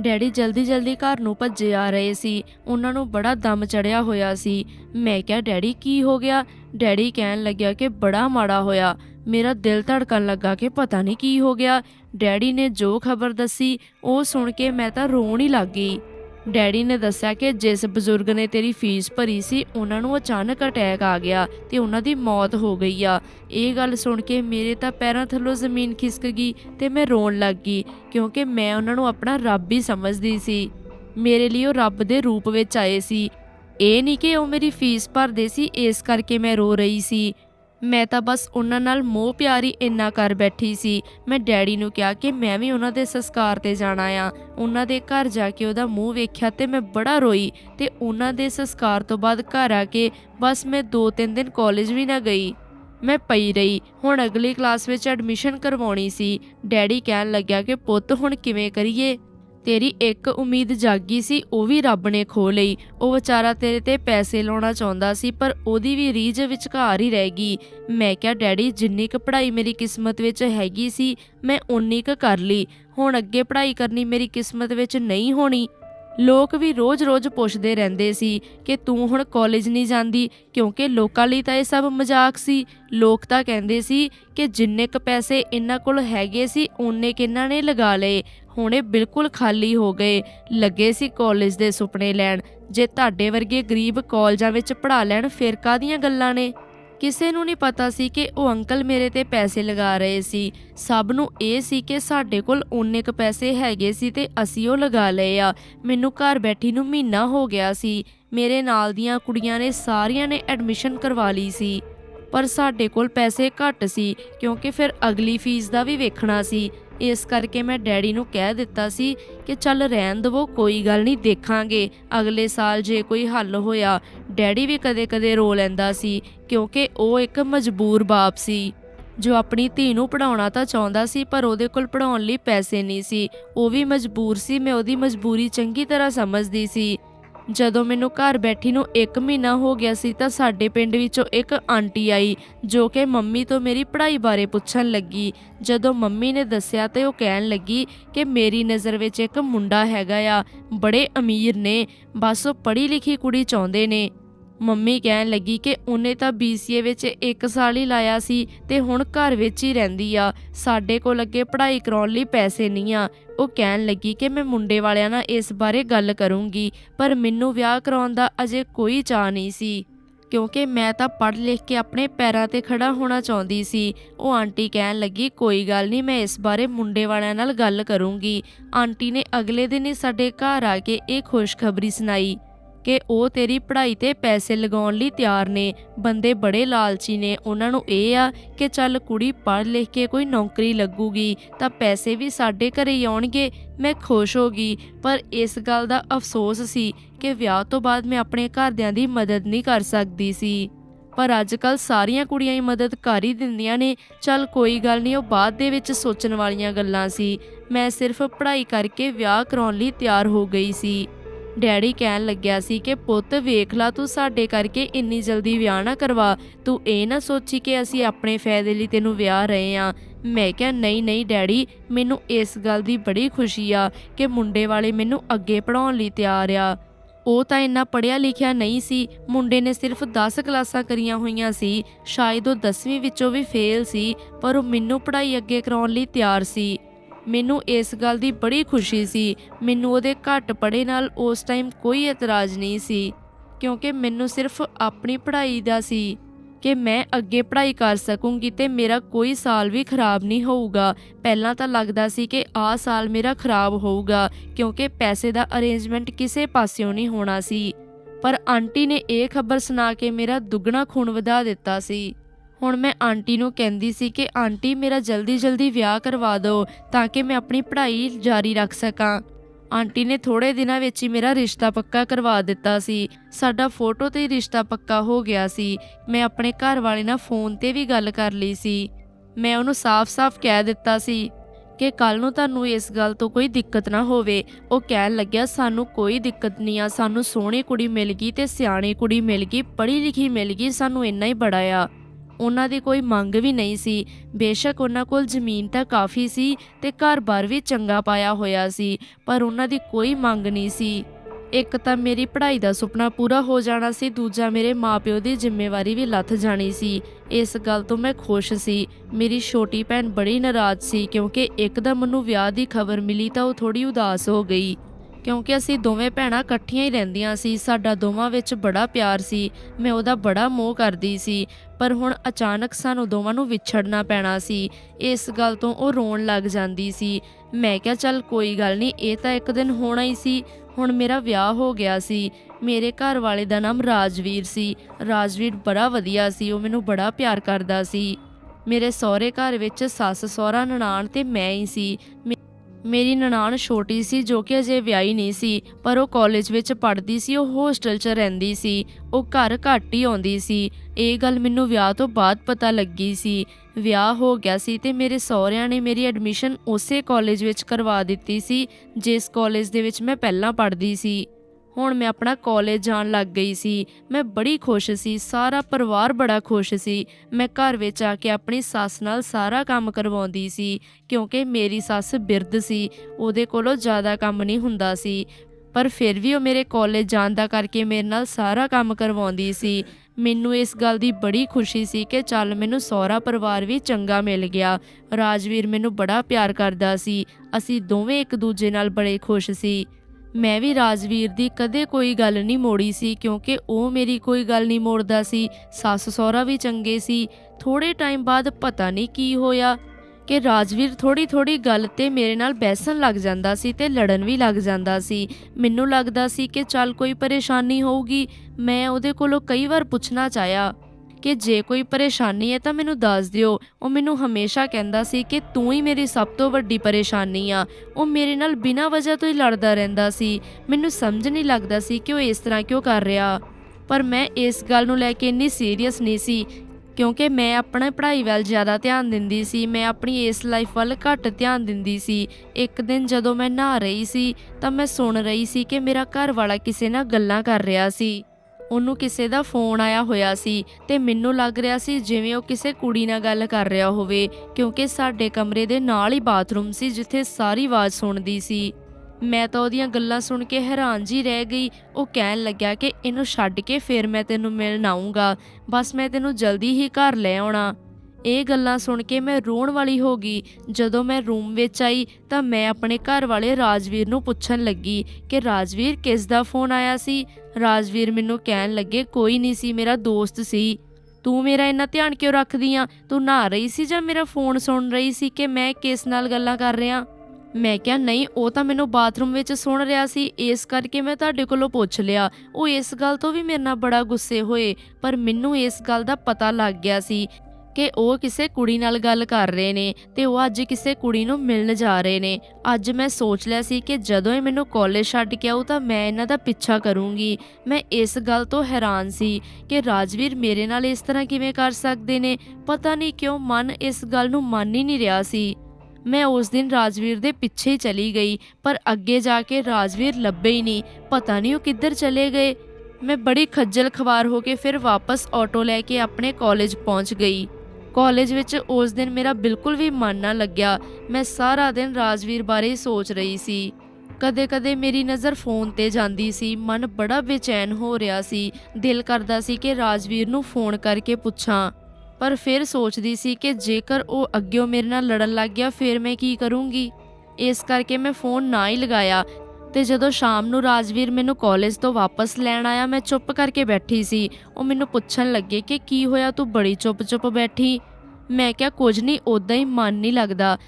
ਡੈਡੀ ਜਲਦੀ ਜਲਦੀ ਘਰ ਨੂੰ ਭੱਜੇ ਆ ਰਹੇ ਸੀ। ਉਹਨਾਂ ਨੂੰ ਬੜਾ ਦਮ ਚੜਿਆ ਹੋਇਆ ਸੀ। ਮੈਂ ਕਿਹਾ, ਡੈਡੀ, ਕੀ ਹੋ ਗਿਆ? ਡੈਡੀ ਕਹਿਣ ਲੱਗਿਆ ਕਿ ਬੜਾ ਮਾੜਾ ਹੋਇਆ। ਮੇਰਾ ਦਿਲ ਧੜਕਣ ਲੱਗਾ ਕਿ ਪਤਾ ਨਹੀਂ ਕੀ ਹੋ ਗਿਆ। ਡੈਡੀ ਨੇ ਜੋ ਖਬਰ ਦੱਸੀ, ਉਹ ਸੁਣ ਕੇ ਮੈਂ ਤਾਂ ਰੋਣ ਹੀ ਲੱਗ ਗਈ। ਡੈਡੀ ਨੇ ਦੱਸਿਆ ਕਿ ਜਿਸ ਬਜ਼ੁਰਗ ਨੇ ਤੇਰੀ ਫੀਸ ਭਰੀ ਸੀ, ਉਹਨਾਂ ਨੂੰ ਅਚਾਨਕ ਅਟੈਕ ਆ ਗਿਆ ਤੇ ਉਹਨਾਂ ਦੀ ਮੌਤ ਹੋ ਗਈ ਆ। ਇਹ ਗੱਲ ਸੁਣ ਕੇ ਮੇਰੇ ਤਾਂ ਪੈਰਾਂ ਥੱਲੋਂ ਜ਼ਮੀਨ ਖਿਸਕ ਗਈ ਤੇ ਮੈਂ ਰੋਣ ਲੱਗ ਗਈ, ਕਿਉਂਕਿ ਮੈਂ ਉਹਨਾਂ ਨੂੰ ਆਪਣਾ ਰੱਬ ਹੀ ਸਮਝਦੀ ਸੀ। ਮੇਰੇ ਲਈ ਉਹ ਰੱਬ ਦੇ ਰੂਪ ਵਿੱਚ ਆਏ ਸੀ। ਇਹ ਨਹੀਂ ਕਿ ਉਹ ਮੇਰੀ ਫੀਸ ਭਰਦੇ ਸੀ, ਇਸ ਕਰਕੇ ਮੈਂ ਰੋ ਰਹੀ ਸੀ। ਮੈਂ ਤਾਂ ਬਸ ਉਹਨਾਂ ਨਾਲ ਮੋਹ ਪਿਆਰੀ ਇੰਨਾ ਕਰ ਬੈਠੀ ਸੀ। ਮੈਂ ਡੈਡੀ ਨੂੰ ਕਿਹਾ ਕਿ ਮੈਂ ਵੀ ਉਹਨਾਂ ਦੇ ਸੰਸਕਾਰ ਤੇ ਜਾਣਾ ਆ। ਉਹਨਾਂ ਦੇ ਘਰ ਜਾ ਕੇ ਉਹਦਾ ਮੂੰਹ ਵੇਖਿਆ ਤੇ ਮੈਂ ਬੜਾ ਰੋਈ। ਤੇ ਉਹਨਾਂ ਦੇ ਸੰਸਕਾਰ ਤੋਂ ਬਾਅਦ ਘਰ ਆ ਕੇ ਬਸ ਮੈਂ 2-3 ਦਿਨ ਕਾਲਜ ਵੀ ਨਾ ਗਈ। ਮੈਂ ਪਈ ਰਹੀ। ਹੁਣ ਅਗਲੀ ਕਲਾਸ ਵਿੱਚ ਐਡਮਿਸ਼ਨ ਕਰਵਾਉਣੀ ਸੀ। ਡੈਡੀ ਕਹਿਣ ਲੱਗਿਆ ਕਿ, ਪੁੱਤ, ਹੁਣ ਕਿਵੇਂ ਕਰੀਏ? ਤੇਰੀ ਇੱਕ ਉਮੀਦ ਜਾਗੀ ਸੀ, ਉਹ ਵੀ ਰੱਬ ਨੇ ਖੋ ਲਈ। ਉਹ ਵਿਚਾਰਾ ਤੇਰੇ ਤੇ ਪੈਸੇ ਲਾਉਣਾ ਚਾਹੁੰਦਾ ਸੀ, ਪਰ ਉਹਦੀ ਵੀ ਰੀਝ ਵਿਚਕਾਰ ਹੀ ਰਹਿ ਗਈ। ਮੈਂ ਕਿਹਾ, ਡੈਡੀ, ਜਿੰਨੀ ਕੁ ਪੜ੍ਹਾਈ ਮੇਰੀ ਕਿਸਮਤ ਵਿੱਚ ਹੈਗੀ ਸੀ, ਮੈਂ ਉਨੀ ਕੁ ਕਰ ਲਈ। ਹੁਣ ਅੱਗੇ ਪੜ੍ਹਾਈ ਕਰਨੀ ਮੇਰੀ ਕਿਸਮਤ ਵਿੱਚ ਨਹੀਂ ਹੋਣੀ। ਲੋਕ ਵੀ ਰੋਜ਼-ਰੋਜ਼ ਪੁੱਛਦੇ ਰਹਿੰਦੇ ਸੀ ਕਿ ਤੂੰ ਹੁਣ ਕਾਲਜ ਨਹੀਂ ਜਾਂਦੀ, ਕਿਉਂਕਿ ਲੋਕਾਂ ਲਈ ਤਾਂ ਇਹ ਸਭ ਮਜ਼ਾਕ ਸੀ। ਲੋਕ ਤਾਂ ਕਹਿੰਦੇ ਸੀ ਕਿ ਜਿੰਨੇ ਕ ਪੈਸੇ ਇਹਨਾਂ ਕੋਲ ਹੈਗੇ ਸੀ, ਓਨੇ ਕਿ ਇਹਨਾਂ ਨੇ ਲਗਾ ਲਏ। ਹੁਣ ਇਹ ਬਿਲਕੁਲ ਖਾਲੀ ਹੋ ਗਏ। ਲੱਗੇ ਸੀ ਕਾਲਜ ਦੇ ਸੁਪਨੇ ਲੈਣ। ਜੇ ਤੁਹਾਡੇ ਵਰਗੇ ਗਰੀਬ ਕਾਲਜਾਂ ਵਿੱਚ ਪੜ੍ਹਾ ਲੈਣ, ਫਿਰ ਕਾਦੀਆਂ ਗੱਲਾਂ ਨੇ? ਕਿਸੇ ਨੂੰ ਨਹੀਂ ਪਤਾ ਸੀ ਕਿ ਉਹ ਅੰਕਲ ਮੇਰੇ ਤੇ ਪੈਸੇ ਲਗਾ ਰਹੇ ਸੀ। ਸਭ ਨੂੰ ਇਹ ਸੀ ਕਿ ਸਾਡੇ ਕੋਲ ਓਨੇ ਕ ਪੈਸੇ ਹੈਗੇ ਸੀ ਤੇ ਅਸੀਂ ਉਹ ਲਗਾ ਲਏ ਆ। ਮੈਨੂੰ ਘਰ ਬੈਠੀ ਨੂੰ ਮਹੀਨਾ ਹੋ ਗਿਆ ਸੀ। ਮੇਰੇ ਨਾਲ ਦੀਆਂ ਕੁੜੀਆਂ ਨੇ ਸਾਰੀਆਂ ਨੇ ਐਡਮਿਸ਼ਨ ਕਰਵਾ ਲਈ ਸੀ। ਪਰ ਸਾਡੇ ਕੋਲ ਪੈਸੇ ਘੱਟ ਸੀ, ਕਿਉਂਕਿ ਫਿਰ ਅਗਲੀ ਫੀਸ ਦਾ ਵੀ ਵੇਖਣਾ ਸੀ। ਇਸ ਕਰਕੇ ਮੈਂ ਡੈਡੀ ਨੂੰ ਕਹਿ ਦਿੱਤਾ ਸੀ ਕਿ ਚੱਲ ਰਹਿਣ ਦਵੋ, ਕੋਈ ਗੱਲ ਨਹੀਂ, ਦੇਖਾਂਗੇ। ਅਗਲੇ ਸਾਲ ਜੇ ਕੋਈ ਹੱਲ ਹੋਇਆ, ਡੈਡੀ ਵੀ ਕਦੇ-ਕਦੇ ਰੋ ਲੈਂਦਾ ਸੀ, ਕਿਉਂਕਿ ਉਹ ਇੱਕ ਮਜਬੂਰ ਬਾਪ ਸੀ। ਜੋ ਆਪਣੀ ਧੀ ਨੂੰ ਪੜਾਉਣਾ ਤਾਂ ਚਾਹੁੰਦਾ ਸੀ, ਪਰ ਉਹਦੇ ਕੋਲ ਪੜਾਉਣ ਲਈ ਪੈਸੇ ਨਹੀਂ ਸੀ। ਉਹ ਵੀ ਮਜਬੂਰ ਸੀ, ਮੈਂ ਉਹਦੀ ਮਜਬੂਰੀ ਚੰਗੀ ਤਰ੍ਹਾਂ ਸਮਝਦੀ ਸੀ। ਜਦੋਂ ਮੈਨੂੰ ਘਰ ਬੈਠੀ ਨੂੰ 1 ਮਹੀਨਾ ਹੋ ਗਿਆ ਸੀ ਤਾਂ ਸਾਡੇ ਪਿੰਡ ਵਿੱਚੋਂ ਇੱਕ ਆਂਟੀ ਆਈ, ਜੋ ਕਿ ਮੰਮੀ ਤੋਂ ਮੇਰੀ ਪੜ੍ਹਾਈ ਬਾਰੇ ਪੁੱਛਣ ਲੱਗੀ। ਜਦੋਂ ਮੰਮੀ ਨੇ ਦੱਸਿਆ ਤੇ ਉਹ ਕਹਿਣ ਲੱਗੀ ਕਿ ਮੇਰੀ ਨਜ਼ਰ ਵਿੱਚ ਇੱਕ ਮੁੰਡਾ ਹੈਗਾ ਆ, ਬੜੇ ਅਮੀਰ ਨੇ, ਬਸ ਉਹ ਪੜ੍ਹੀ ਲਿਖੀ ਕੁੜੀ ਚਾਹੁੰਦੇ ਨੇ। ਮੰਮੀ ਕਹਿਣ ਲੱਗੀ ਕਿ ਉਹਨੇ ਤਾਂ BCA ਵਿੱਚ 1 ਸਾਲ ਹੀ ਲਾਇਆ ਸੀ ਤੇ ਹੁਣ ਘਰ ਵਿੱਚ ਹੀ ਰਹਿੰਦੀ ਆ। ਸਾਡੇ ਕੋਲ ਅੱਗੇ ਪੜ੍ਹਾਈ ਕਰਾਉਣ ਲਈ ਪੈਸੇ ਨਹੀਂ ਆ। ਉਹ ਕਹਿਣ ਲੱਗੀ ਕਿ ਮੈਂ ਮੁੰਡੇ ਵਾਲਿਆਂ ਨਾਲ ਇਸ ਬਾਰੇ ਗੱਲ ਕਰੂੰਗੀ, ਪਰ ਮੈਨੂੰ ਵਿਆਹ ਕਰਾਉਣ ਦਾ ਅਜੇ ਕੋਈ ਚਾਹ ਨਹੀਂ ਸੀ। ਕਿਉਂਕਿ ਮੈਂ ਤਾਂ ਪੜ੍ਹ ਲਿਖ ਕੇ ਆਪਣੇ ਪੈਰਾਂ ਤੇ ਖੜਾ ਹੋਣਾ ਚਾਹੁੰਦੀ ਸੀ। ਉਹ ਆਂਟੀ ਕਹਿਣ ਲੱਗੀ, ਕੋਈ ਗੱਲ ਨਹੀਂ, ਮੈਂ ਇਸ ਬਾਰੇ ਮੁੰਡੇ ਵਾਲਿਆਂ ਨਾਲ ਗੱਲ ਕਰੂੰਗੀ। ਆਂਟੀ ਨੇ ਅਗਲੇ ਦਿਨ ਹੀ ਸਾਡੇ ਘਰ ਆ ਕੇ ਇਹ ਖੁਸ਼ਖਬਰੀ ਸੁਣਾਈ। ਕਿ ਉਹ ਤੇਰੀ ਪੜ੍ਹਾਈ ਤੇ ਪੈਸੇ ਲਗਾਉਣ ਲਈ ਤਿਆਰ ਨੇ। ਬੰਦੇ ਬੜੇ ਲਾਲਚੀ ਨੇ। ਉਹਨਾਂ ਨੂੰ ਇਹ ਆ ਕਿ ਚੱਲ ਕੁੜੀ ਪੜ੍ਹ ਲਿਖ ਕੇ ਕੋਈ ਨੌਕਰੀ ਲੱਗੂਗੀ ਤਾਂ ਪੈਸੇ ਵੀ ਸਾਡੇ ਘਰੇ ਹੀ ਆਉਣਗੇ। ਮੈਂ ਖੁਸ਼ ਹੋ ਗਈ। ਪਰ ਇਸ ਗੱਲ ਦਾ ਅਫਸੋਸ ਸੀ ਕਿ ਵਿਆਹ ਤੋਂ ਬਾਅਦ ਮੈਂ ਆਪਣੇ ਘਰਦਿਆਂ ਦੀ ਮਦਦ ਨਹੀਂ ਕਰ ਸਕਦੀ ਸੀ। ਪਰ ਅੱਜ ਕੱਲ ਸਾਰੀਆਂ ਕੁੜੀਆਂ ਹੀ ਮਦਦ ਕਰ ਹੀ ਦਿੰਦੀਆਂ ਨੇ। ਚੱਲ ਕੋਈ ਗੱਲ ਨਹੀਂ, ਉਹ ਬਾਅਦ ਦੇ ਵਿੱਚ ਸੋਚਣ ਵਾਲੀਆਂ ਗੱਲਾਂ ਸੀ। ਮੈਂ ਸਿਰਫ ਪੜ੍ਹਾਈ ਕਰਕੇ ਵਿਆਹ ਕਰਾਉਣ ਲਈ ਤਿਆਰ ਹੋ ਗਈ ਸੀ। ਡੈਡੀ ਕਹਿਣ ਲੱਗਿਆ ਸੀ ਕਿ ਪੁੱਤ ਵੇਖ ਲਾ, ਤੂੰ ਸਾਡੇ ਕਰਕੇ ਇੰਨੀ ਜਲਦੀ ਵਿਆਹ ਨਾ ਕਰਵਾ। ਤੂੰ ਇਹ ਨਾ ਸੋਚੀ ਕਿ ਅਸੀਂ ਆਪਣੇ ਫਾਇਦੇ ਲਈ ਤੈਨੂੰ ਵਿਆਹ ਰਹੇ ਆ। ਮੈਂ ਕਿਹਾ, ਨਹੀਂ ਨਹੀਂ ਡੈਡੀ, ਮੈਨੂੰ ਇਸ ਗੱਲ ਦੀ ਬੜੀ ਖੁਸ਼ੀ ਆ ਕਿ ਮੁੰਡੇ ਵਾਲੇ ਮੈਨੂੰ ਅੱਗੇ ਪੜਾਉਣ ਲਈ ਤਿਆਰ ਆ। ਉਹ ਤਾਂ ਇੰਨਾ ਪੜਿਆ ਲਿਖਿਆ ਨਹੀਂ ਸੀ। ਮੁੰਡੇ ਨੇ ਸਿਰਫ 10 ਕਲਾਸਾਂ ਕਰੀਆਂ ਹੋਈਆਂ ਸੀ। ਸ਼ਾਇਦ ਉਹ 10ਵੀਂ ਵਿੱਚੋਂ ਵੀ ਫੇਲ ਸੀ, ਪਰ ਉਹ ਮੈਨੂੰ ਪੜ੍ਹਾਈ ਅੱਗੇ ਕਰਾਉਣ ਲਈ ਤਿਆਰ ਸੀ। ਮੈਨੂੰ ਇਸ ਗੱਲ ਦੀ ਬੜੀ ਖੁਸ਼ੀ ਸੀ। ਮੈਨੂੰ ਉਹਦੇ ਘੱਟ ਪੜੇ ਨਾਲ ਉਸ ਟਾਈਮ ਕੋਈ ਇਤਰਾਜ਼ ਨਹੀਂ ਸੀ, ਕਿਉਂਕਿ ਮੈਨੂੰ ਸਿਰਫ ਆਪਣੀ ਪੜ੍ਹਾਈ ਦਾ ਸੀ ਕਿ ਮੈਂ ਅੱਗੇ ਪੜ੍ਹਾਈ ਕਰ ਸਕੂੰਗੀ ਤੇ ਮੇਰਾ ਕੋਈ ਸਾਲ ਵੀ ਖਰਾਬ ਨਹੀਂ ਹੋਊਗਾ। ਪਹਿਲਾਂ ਤਾਂ ਲੱਗਦਾ ਸੀ ਕਿ ਆਹ ਸਾਲ ਮੇਰਾ ਖਰਾਬ ਹੋਊਗਾ, ਕਿਉਂਕਿ ਪੈਸੇ ਦਾ ਅਰੇਂਜਮੈਂਟ ਕਿਸੇ ਪਾਸਿਓਂ ਨਹੀਂ ਹੋਣਾ ਸੀ। ਪਰ ਆਂਟੀ ਨੇ ਇਹ ਖਬਰ ਸੁਣਾ ਕੇ ਮੇਰਾ ਦੁੱਗਣਾ ਖੂਨ ਵਧਾ ਦਿੱਤਾ ਸੀ। ਹੁਣ ਮੈਂ ਆਂਟੀ ਨੂੰ ਕਹਿੰਦੀ ਸੀ ਕਿ, ਆਂਟੀ, ਮੇਰਾ ਜਲਦੀ ਜਲਦੀ ਵਿਆਹ ਕਰਵਾ ਦਿਓ ਤਾਂ ਕਿ ਮੈਂ ਆਪਣੀ ਪੜ੍ਹਾਈ ਜਾਰੀ ਰੱਖ ਸਕਾਂ। ਆਂਟੀ ਨੇ ਥੋੜੇ ਦਿਨਾਂ ਵਿੱਚ ਹੀ ਮੇਰਾ ਰਿਸ਼ਤਾ ਪੱਕਾ ਕਰਵਾ ਦਿੱਤਾ ਸੀ। ਸਾਡਾ ਫੋਟੋ ਤੇ ਹੀ ਰਿਸ਼ਤਾ ਪੱਕਾ ਹੋ ਗਿਆ ਸੀ। ਮੈਂ ਆਪਣੇ ਘਰ ਵਾਲੇ ਨਾਲ ਫੋਨ ਤੇ ਵੀ ਗੱਲ ਕਰ ਲਈ ਸੀ। ਮੈਂ ਉਹਨੂੰ ਸਾਫ਼-ਸਾਫ਼ ਕਹਿ ਦਿੱਤਾ ਸੀ ਕਿ ਕੱਲ ਨੂੰ ਤੁਹਾਨੂੰ ਇਸ ਗੱਲ ਤੋਂ ਕੋਈ ਦਿੱਕਤ ਨਾ ਹੋਵੇ। ਉਹ ਕਹਿਣ ਲੱਗਿਆ, ਸਾਨੂੰ ਕੋਈ ਦਿੱਕਤ ਨਹੀਂ ਆ। ਸਾਨੂੰ ਸੋਹਣੀ ਕੁੜੀ ਮਿਲ ਗਈ ਤੇ ਸਿਆਣੀ ਕੁੜੀ ਮਿਲ ਗਈ ਪੜ੍ਹੀ ਲਿਖੀ ਮਿਲ ਗਈ, ਸਾਨੂੰ ਇੰਨਾ ਹੀ ਬੜਾ ਆ। ਉਹਨਾਂ ਦੀ ਕੋਈ ਮੰਗ ਵੀ ਨਹੀਂ ਸੀ। ਬੇਸ਼ੱਕ ਉਹਨਾਂ ਕੋਲ ਜ਼ਮੀਨ ਤਾਂ ਕਾਫੀ ਸੀ ਤੇ ਘਰ-ਬਾਰ ਵੀ ਚੰਗਾ ਪਾਇਆ ਹੋਇਆ ਸੀ, ਪਰ ਉਹਨਾਂ ਦੀ ਕੋਈ ਮੰਗ ਨਹੀਂ ਸੀ। ਇੱਕ ਤਾਂ ਮੇਰੀ ਪੜ੍ਹਾਈ ਦਾ ਸੁਪਨਾ ਪੂਰਾ ਹੋ ਜਾਣਾ ਸੀ, ਦੂਜਾ ਮੇਰੇ ਮਾਪਿਓ ਦੀ ਜ਼ਿੰਮੇਵਾਰੀ ਵੀ ਲੱਥ ਜਾਣੀ ਸੀ। ਇਸ ਗੱਲ ਤੋਂ ਮੈਂ ਖੁਸ਼ ਸੀ। ਮੇਰੀ ਛੋਟੀ ਭੈਣ ਬੜੀ ਨਾਰਾਜ਼ ਸੀ ਕਿਉਂਕਿ ਇੱਕਦਮ ਮੈਨੂੰ ਵਿਆਹ ਦੀ ਖਬਰ ਮਿਲੀ ਤਾਂ ਉਹ ਥੋੜੀ ਉਦਾਸ ਹੋ ਗਈ। ਕਿਉਂਕਿ ਅਸੀਂ ਦੋਵੇਂ ਭੈਣਾਂ ਇਕੱਠੀਆਂ ਹੀ ਰਹਿੰਦੀਆਂ ਸੀ, ਸਾਡਾ ਦੋਵਾਂ ਵਿੱਚ ਬੜਾ ਪਿਆਰ ਸੀ, ਮੈਂ ਉਹਦਾ ਬੜਾ ਮੋਹ ਕਰਦੀ ਸੀ, ਪਰ ਹੁਣ ਅਚਾਨਕ ਸਾਨੂੰ ਦੋਵਾਂ ਨੂੰ ਵਿਛੜਨਾ ਪੈਣਾ ਸੀ, ਇਸ ਗੱਲ ਤੋਂ ਉਹ ਰੋਣ ਲੱਗ ਜਾਂਦੀ ਸੀ। ਮੈਂ ਕਿਹਾ, ਚੱਲ ਕੋਈ ਗੱਲ ਨਹੀਂ, ਇਹ ਤਾਂ ਇੱਕ ਦਿਨ ਹੋਣਾ ਹੀ ਸੀ, ਹੁਣ ਮੇਰਾ ਵਿਆਹ ਹੋ ਗਿਆ ਸੀ, ਮੇਰੇ ਘਰ ਵਾਲੇ ਦਾ ਨਾਮ ਰਾਜਵੀਰ ਸੀ, ਰਾਜਵੀਰ ਬੜਾ ਵਧੀਆ ਸੀ, ਉਹ ਮੈਨੂੰ ਬੜਾ ਪਿਆਰ ਕਰਦਾ ਸੀ, ਮੇਰੇ ਸਹੁਰੇ ਘਰ ਵਿੱਚ ਸੱਸ ਸਹੁਰਾ ਨਨਾਣ ਤੇ ਮੈਂ ਹੀ ਸੀ ਮੇ- ਮੇਰੀ ਨਨਾਣ ਛੋਟੀ ਸੀ ਜੋ ਕਿ ਅਜੇ ਵਿਆਹੀ ਨਹੀਂ ਸੀ, ਪਰ ਉਹ ਕਾਲਜ ਵਿੱਚ ਪੜ੍ਹਦੀ ਸੀ, ਉਹ ਹੋਸਟਲ 'ਚ ਰਹਿੰਦੀ ਸੀ, ਉਹ ਘਰ ਘੱਟ ਹੀ ਆਉਂਦੀ ਸੀ। ਇਹ ਗੱਲ ਮੈਨੂੰ ਵਿਆਹ ਤੋਂ ਬਾਅਦ ਪਤਾ ਲੱਗੀ ਸੀ। ਵਿਆਹ ਹੋ ਗਿਆ ਸੀ ਤੇ ਮੇਰੇ ਸਹੁਰਿਆਂ ਨੇ ਮੇਰੀ ਐਡਮਿਸ਼ਨ ਉਸੇ ਕਾਲਜ ਵਿੱਚ ਕਰਵਾ ਦਿੱਤੀ ਸੀ, ਜਿਸ ਕਾਲਜ ਦੇ ਵਿੱਚ ਮੈਂ ਪਹਿਲਾਂ ਪੜ੍ਹਦੀ ਸੀ। ਹੁਣ ਮੈਂ ਆਪਣਾ ਕਾਲਜ ਜਾਣ ਲੱਗ ਗਈ ਸੀ। ਮੈਂ ਬੜੀ ਖੁਸ਼ ਸੀ, ਸਾਰਾ ਪਰਿਵਾਰ ਬੜਾ ਖੁਸ਼ ਸੀ। ਮੈਂ ਘਰ ਵਿੱਚ ਆ ਕੇ ਆਪਣੀ ਸੱਸ ਨਾਲ ਸਾਰਾ ਕੰਮ ਕਰਵਾਉਂਦੀ ਸੀ, ਕਿਉਂਕਿ ਮੇਰੀ ਸੱਸ ਬਿਰਧ ਸੀ, ਉਹਦੇ ਕੋਲੋਂ ਜ਼ਿਆਦਾ ਕੰਮ ਨਹੀਂ ਹੁੰਦਾ ਸੀ। ਪਰ ਫਿਰ ਵੀ ਉਹ ਮੇਰੇ ਕਾਲਜ ਜਾਣ ਦਾ ਕਰਕੇ ਮੇਰੇ ਨਾਲ ਸਾਰਾ ਕੰਮ ਕਰਵਾਉਂਦੀ ਸੀ। ਮੈਨੂੰ ਇਸ ਗੱਲ ਦੀ ਬੜੀ ਖੁਸ਼ੀ ਸੀ ਕਿ ਚੱਲ ਮੈਨੂੰ ਸਹੁਰਾ ਪਰਿਵਾਰ ਵੀ ਚੰਗਾ ਮਿਲ ਗਿਆ। ਰਾਜਵੀਰ ਮੈਨੂੰ ਬੜਾ ਪਿਆਰ ਕਰਦਾ ਸੀ। ਅਸੀਂ ਦੋਵੇਂ ਇੱਕ ਦੂਜੇ ਨਾਲ ਬੜੇ ਖੁਸ਼ ਸੀ। ਮੈਂ ਵੀ ਰਾਜਵੀਰ ਦੀ ਕਦੇ ਕੋਈ ਗੱਲ ਨਹੀਂ ਮੋੜੀ ਸੀ, ਕਿਉਂਕਿ ਉਹ ਮੇਰੀ ਕੋਈ ਗੱਲ ਨਹੀਂ ਮੋੜਦਾ ਸੀ। ਸੱਸ ਸਹੁਰਾ ਵੀ ਚੰਗੇ ਸੀ। ਥੋੜੇ ਟਾਈਮ ਬਾਅਦ ਪਤਾ ਨਹੀਂ ਕੀ ਹੋਇਆ ਕਿ ਰਾਜਵੀਰ ਥੋੜੀ ਥੋੜੀ ਗੱਲ ਤੇ ਮੇਰੇ ਨਾਲ ਬਹਿਸਣ ਲੱਗ ਜਾਂਦਾ ਸੀ ਤੇ ਲੜਨ ਵੀ ਲੱਗ ਜਾਂਦਾ ਸੀ। ਮੈਨੂੰ ਲੱਗਦਾ ਸੀ ਕਿ ਚੱਲ ਕੋਈ ਪਰੇਸ਼ਾਨੀ ਹੋਊਗੀ, ਮੈਂ ਉਹਦੇ ਕੋਲੋਂ ਕਈ ਵਾਰ ਪੁੱਛਣਾ ਚਾਹਿਆ। ਕਿ ਜੇ ਕੋਈ ਪਰੇਸ਼ਾਨੀ ਹੈ ਤਾਂ ਮੈਨੂੰ ਦੱਸ ਦਿਓ। ਉਹ ਮੈਨੂੰ ਹਮੇਸ਼ਾ ਕਹਿੰਦਾ ਸੀ ਕਿ ਤੂੰ ਹੀ ਮੇਰੀ ਸਭ ਤੋਂ ਵੱਡੀ ਪਰੇਸ਼ਾਨੀ ਆ। ਉਹ ਮੇਰੇ ਨਾਲ ਬਿਨਾਂ ਵਜ੍ਹਾ ਤੋਂ ਹੀ ਲੜਦਾ ਰਹਿੰਦਾ ਸੀ। ਮੈਨੂੰ ਸਮਝ ਨਹੀਂ ਲੱਗਦਾ ਸੀ ਕਿ ਉਹ ਇਸ ਤਰ੍ਹਾਂ ਕਿਉਂ ਕਰ ਰਿਹਾ। ਪਰ ਮੈਂ ਇਸ ਗੱਲ ਨੂੰ ਲੈ ਕੇ ਇੰਨੀ ਸੀਰੀਅਸ ਨਹੀਂ ਸੀ, ਕਿਉਂਕਿ ਮੈਂ ਆਪਣਾ ਪੜ੍ਹਾਈ ਵੱਲ ਜ਼ਿਆਦਾ ਧਿਆਨ ਦਿੰਦੀ ਸੀ। ਮੈਂ ਆਪਣੀ ਇਸ ਲਾਈਫ ਵੱਲ ਘੱਟ ਧਿਆਨ ਦਿੰਦੀ ਸੀ। ਇੱਕ ਦਿਨ ਜਦੋਂ ਮੈਂ ਨਹਾ ਰਹੀ ਸੀ ਤਾਂ ਮੈਂ ਸੁਣ ਰਹੀ ਸੀ ਕਿ ਮੇਰਾ ਘਰ ਵਾਲਾ ਕਿਸੇ ਨਾਲ ਗੱਲਾਂ ਕਰ ਰਿਹਾ ਸੀ। ਉਹਨੂੰ ਕਿਸੇ ਦਾ ਫੋਨ ਆਇਆ ਹੋਇਆ ਸੀ ਤੇ ਮੈਨੂੰ ਲੱਗ ਰਿਹਾ ਸੀ ਜਿਵੇਂ ਉਹ ਕਿਸੇ ਕੁੜੀ ਨਾਲ ਗੱਲ ਕਰ ਰਿਹਾ ਹੋਵੇ, ਕਿਉਂਕਿ ਸਾਡੇ ਕਮਰੇ ਦੇ ਨਾਲ ਹੀ ਬਾਥਰੂਮ ਸੀ ਜਿੱਥੇ ਸਾਰੀ ਆਵਾਜ਼ ਸੁਣਦੀ ਸੀ। ਮੈਂ ਤਾਂ ਉਹਦੀਆਂ ਗੱਲਾਂ ਸੁਣ ਕੇ ਹੈਰਾਨ ਜੀ ਰਹਿ ਗਈ। ਉਹ ਕਹਿਣ ਲੱਗਿਆ ਕਿ ਇਹਨੂੰ ਛੱਡ ਕੇ ਫਿਰ ਮੈਂ ਤੈਨੂੰ ਮਿਲਣ ਆਉਂਗਾ ਬਸ ਮੈਂ ਤੈਨੂੰ ਜਲਦੀ ਹੀ ਘਰ ਲੈ ਆਉਣਾ। ਇਹ ਗੱਲਾਂ ਸੁਣ ਕੇ ਮੈਂ ਰੋਣ ਵਾਲੀ ਹੋ ਗਈ। ਜਦੋਂ ਮੈਂ ਰੂਮ ਵਿੱਚ ਆਈ ਤਾਂ ਮੈਂ ਆਪਣੇ ਘਰ ਵਾਲੇ ਰਾਜਵੀਰ ਨੂੰ ਪੁੱਛਣ ਲੱਗੀ ਕਿ ਰਾਜਵੀਰ, ਕਿਸ ਦਾ ਫੋਨ ਆਇਆ ਸੀ? ਰਾਜਵੀਰ ਮੈਨੂੰ ਕਹਿਣ ਲੱਗੇ, ਕੋਈ ਨਹੀਂ ਸੀ, ਮੇਰਾ ਦੋਸਤ ਸੀ। ਤੂੰ ਮੇਰਾ ਇੰਨਾ ਧਿਆਨ ਕਿਉਂ ਰੱਖਦੀ ਆ? ਤੂੰ ਨਹਾ ਰਹੀ ਸੀ ਜਾਂ ਮੇਰਾ ਫੋਨ ਸੁਣ ਰਹੀ ਸੀ ਕਿ ਮੈਂ ਕਿਸ ਨਾਲ ਗੱਲਾਂ ਕਰ ਰਿਹਾ? ਮੈਂ ਕਿਹਾ, ਨਹੀਂ, ਉਹ ਤਾਂ ਮੈਨੂੰ ਬਾਥਰੂਮ ਵਿੱਚ ਸੁਣ ਰਿਹਾ ਸੀ। ਇਸ ਕਰਕੇ ਮੈਂ ਤੁਹਾਡੇ ਕੋਲੋਂ ਪੁੱਛ ਲਿਆ। ਉਹ ਇਸ ਗੱਲ ਤੋਂ ਵੀ ਮੇਰੇ ਨਾਲ ਬੜਾ ਗੁੱਸੇ ਹੋਏ, ਪਰ ਮੈਨੂੰ ਇਸ ਗੱਲ ਦਾ ਪਤਾ ਲੱਗ ਗਿਆ ਸੀ ਕਿ ਉਹ ਕਿਸੇ ਕੁੜੀ ਨਾਲ ਗੱਲ ਕਰ ਰਹੇ ਨੇ ਤੇ ਉਹ ਅੱਜ ਕਿਸੇ ਕੁੜੀ ਨੂੰ ਮਿਲਣ ਜਾ ਰਹੇ ਨੇ। ਅੱਜ ਮੈਂ ਸੋਚ ਲਿਆ ਸੀ ਕਿ ਜਦੋਂ ਇਹ ਮੈਨੂੰ ਕਾਲਜ ਛੱਡ ਕੇ ਆਉ ਤਾਂ ਮੈਂ ਇਹਨਾਂ ਦਾ ਪਿੱਛਾ ਕਰੂੰਗੀ। ਮੈਂ ਇਸ ਗੱਲ ਤੋਂ ਹੈਰਾਨ ਸੀ ਕਿ ਰਾਜਵੀਰ ਮੇਰੇ ਨਾਲ ਇਸ ਤਰ੍ਹਾਂ ਕਿਵੇਂ ਕਰ ਸਕਦੇ ਨੇ। ਪਤਾ ਨਹੀਂ ਕਿਉਂ ਮਨ ਇਸ ਗੱਲ ਨੂੰ ਮੰਨ ਹੀ ਨਹੀਂ ਰਿਹਾ ਸੀ। ਮੈਂ ਉਸ ਦਿਨ ਰਾਜਵੀਰ ਦੇ ਪਿੱਛੇ ਹੀ ਚਲੀ ਗਈ, ਪਰ ਅੱਗੇ ਜਾ ਕੇ ਰਾਜਵੀਰ ਲੱਭੇ ਹੀ ਨਹੀਂ। ਪਤਾ ਨਹੀਂ ਉਹ ਕਿੱਧਰ ਚਲੇ ਗਏ। ਮੈਂ ਬੜੀ ਖੱਜਲ ਖਵਾਰ ਹੋ ਕੇ ਫਿਰ ਵਾਪਸ ਆਟੋ ਲੈ ਕੇ ਆਪਣੇ ਕਾਲਜ ਪਹੁੰਚ ਗਈ। ਕਾਲਜ ਵਿੱਚ ਉਸ ਦਿਨ ਮੇਰਾ ਬਿਲਕੁਲ ਵੀ ਮਨ ਨਾ ਲੱਗਿਆ। ਮੈਂ ਸਾਰਾ ਦਿਨ ਰਾਜਵੀਰ ਬਾਰੇ ਸੋਚ ਰਹੀ ਸੀ। ਕਦੇ-ਕਦੇ ਮੇਰੀ ਨਜ਼ਰ ਫੋਨ ਤੇ ਜਾਂਦੀ ਸੀ। ਮਨ ਬੜਾ ਬੇਚੈਨ ਹੋ ਰਿਹਾ ਸੀ। ਦਿਲ ਕਰਦਾ ਸੀ ਕਿ ਰਾਜਵੀਰ ਨੂੰ ਫੋਨ ਕਰਕੇ ਪੁੱਛਾਂ। ਪਰ ਫਿਰ ਸੋਚਦੀ ਸੀ ਕਿ ਜੇਕਰ ਉਹ ਅੱਗਿਓਂ ਮੇਰੇ ਨਾਲ ਲੜਨ ਲੱਗ ਗਿਆ, ਫਿਰ ਮੈਂ ਕੀ ਕਰੂੰਗੀ? ਇਸ ਕਰਕੇ ਮੈਂ ਫੋਨ ਨਾ ਹੀ ਲਗਾਇਆ। ਤੇ ਜਦੋਂ ਸ਼ਾਮ ਨੂੰ ਰਾਜਵੀਰ ਮੈਨੂੰ ਕਾਲਜ ਤੋਂ ਵਾਪਸ ਲੈਣ ਆਇਆ, ਮੈਂ ਚੁੱਪ ਕਰਕੇ ਬੈਠੀ ਸੀ। ਉਹ ਮੈਨੂੰ ਪੁੱਛਣ ਲੱਗੇ ਕਿ ਕੀ ਹੋਇਆ, ਤੂੰ ਬੜੀ ਚੁੱਪ-ਚੁੱਪ ਬੈਠੀ। ਮੈਂ ਕਿਹਾ, ਕੁਝ ਨਹੀਂ ਉਦਾਂ ਹੀ ਮਨ ਨਹੀਂ ਲੱਗਦਾ।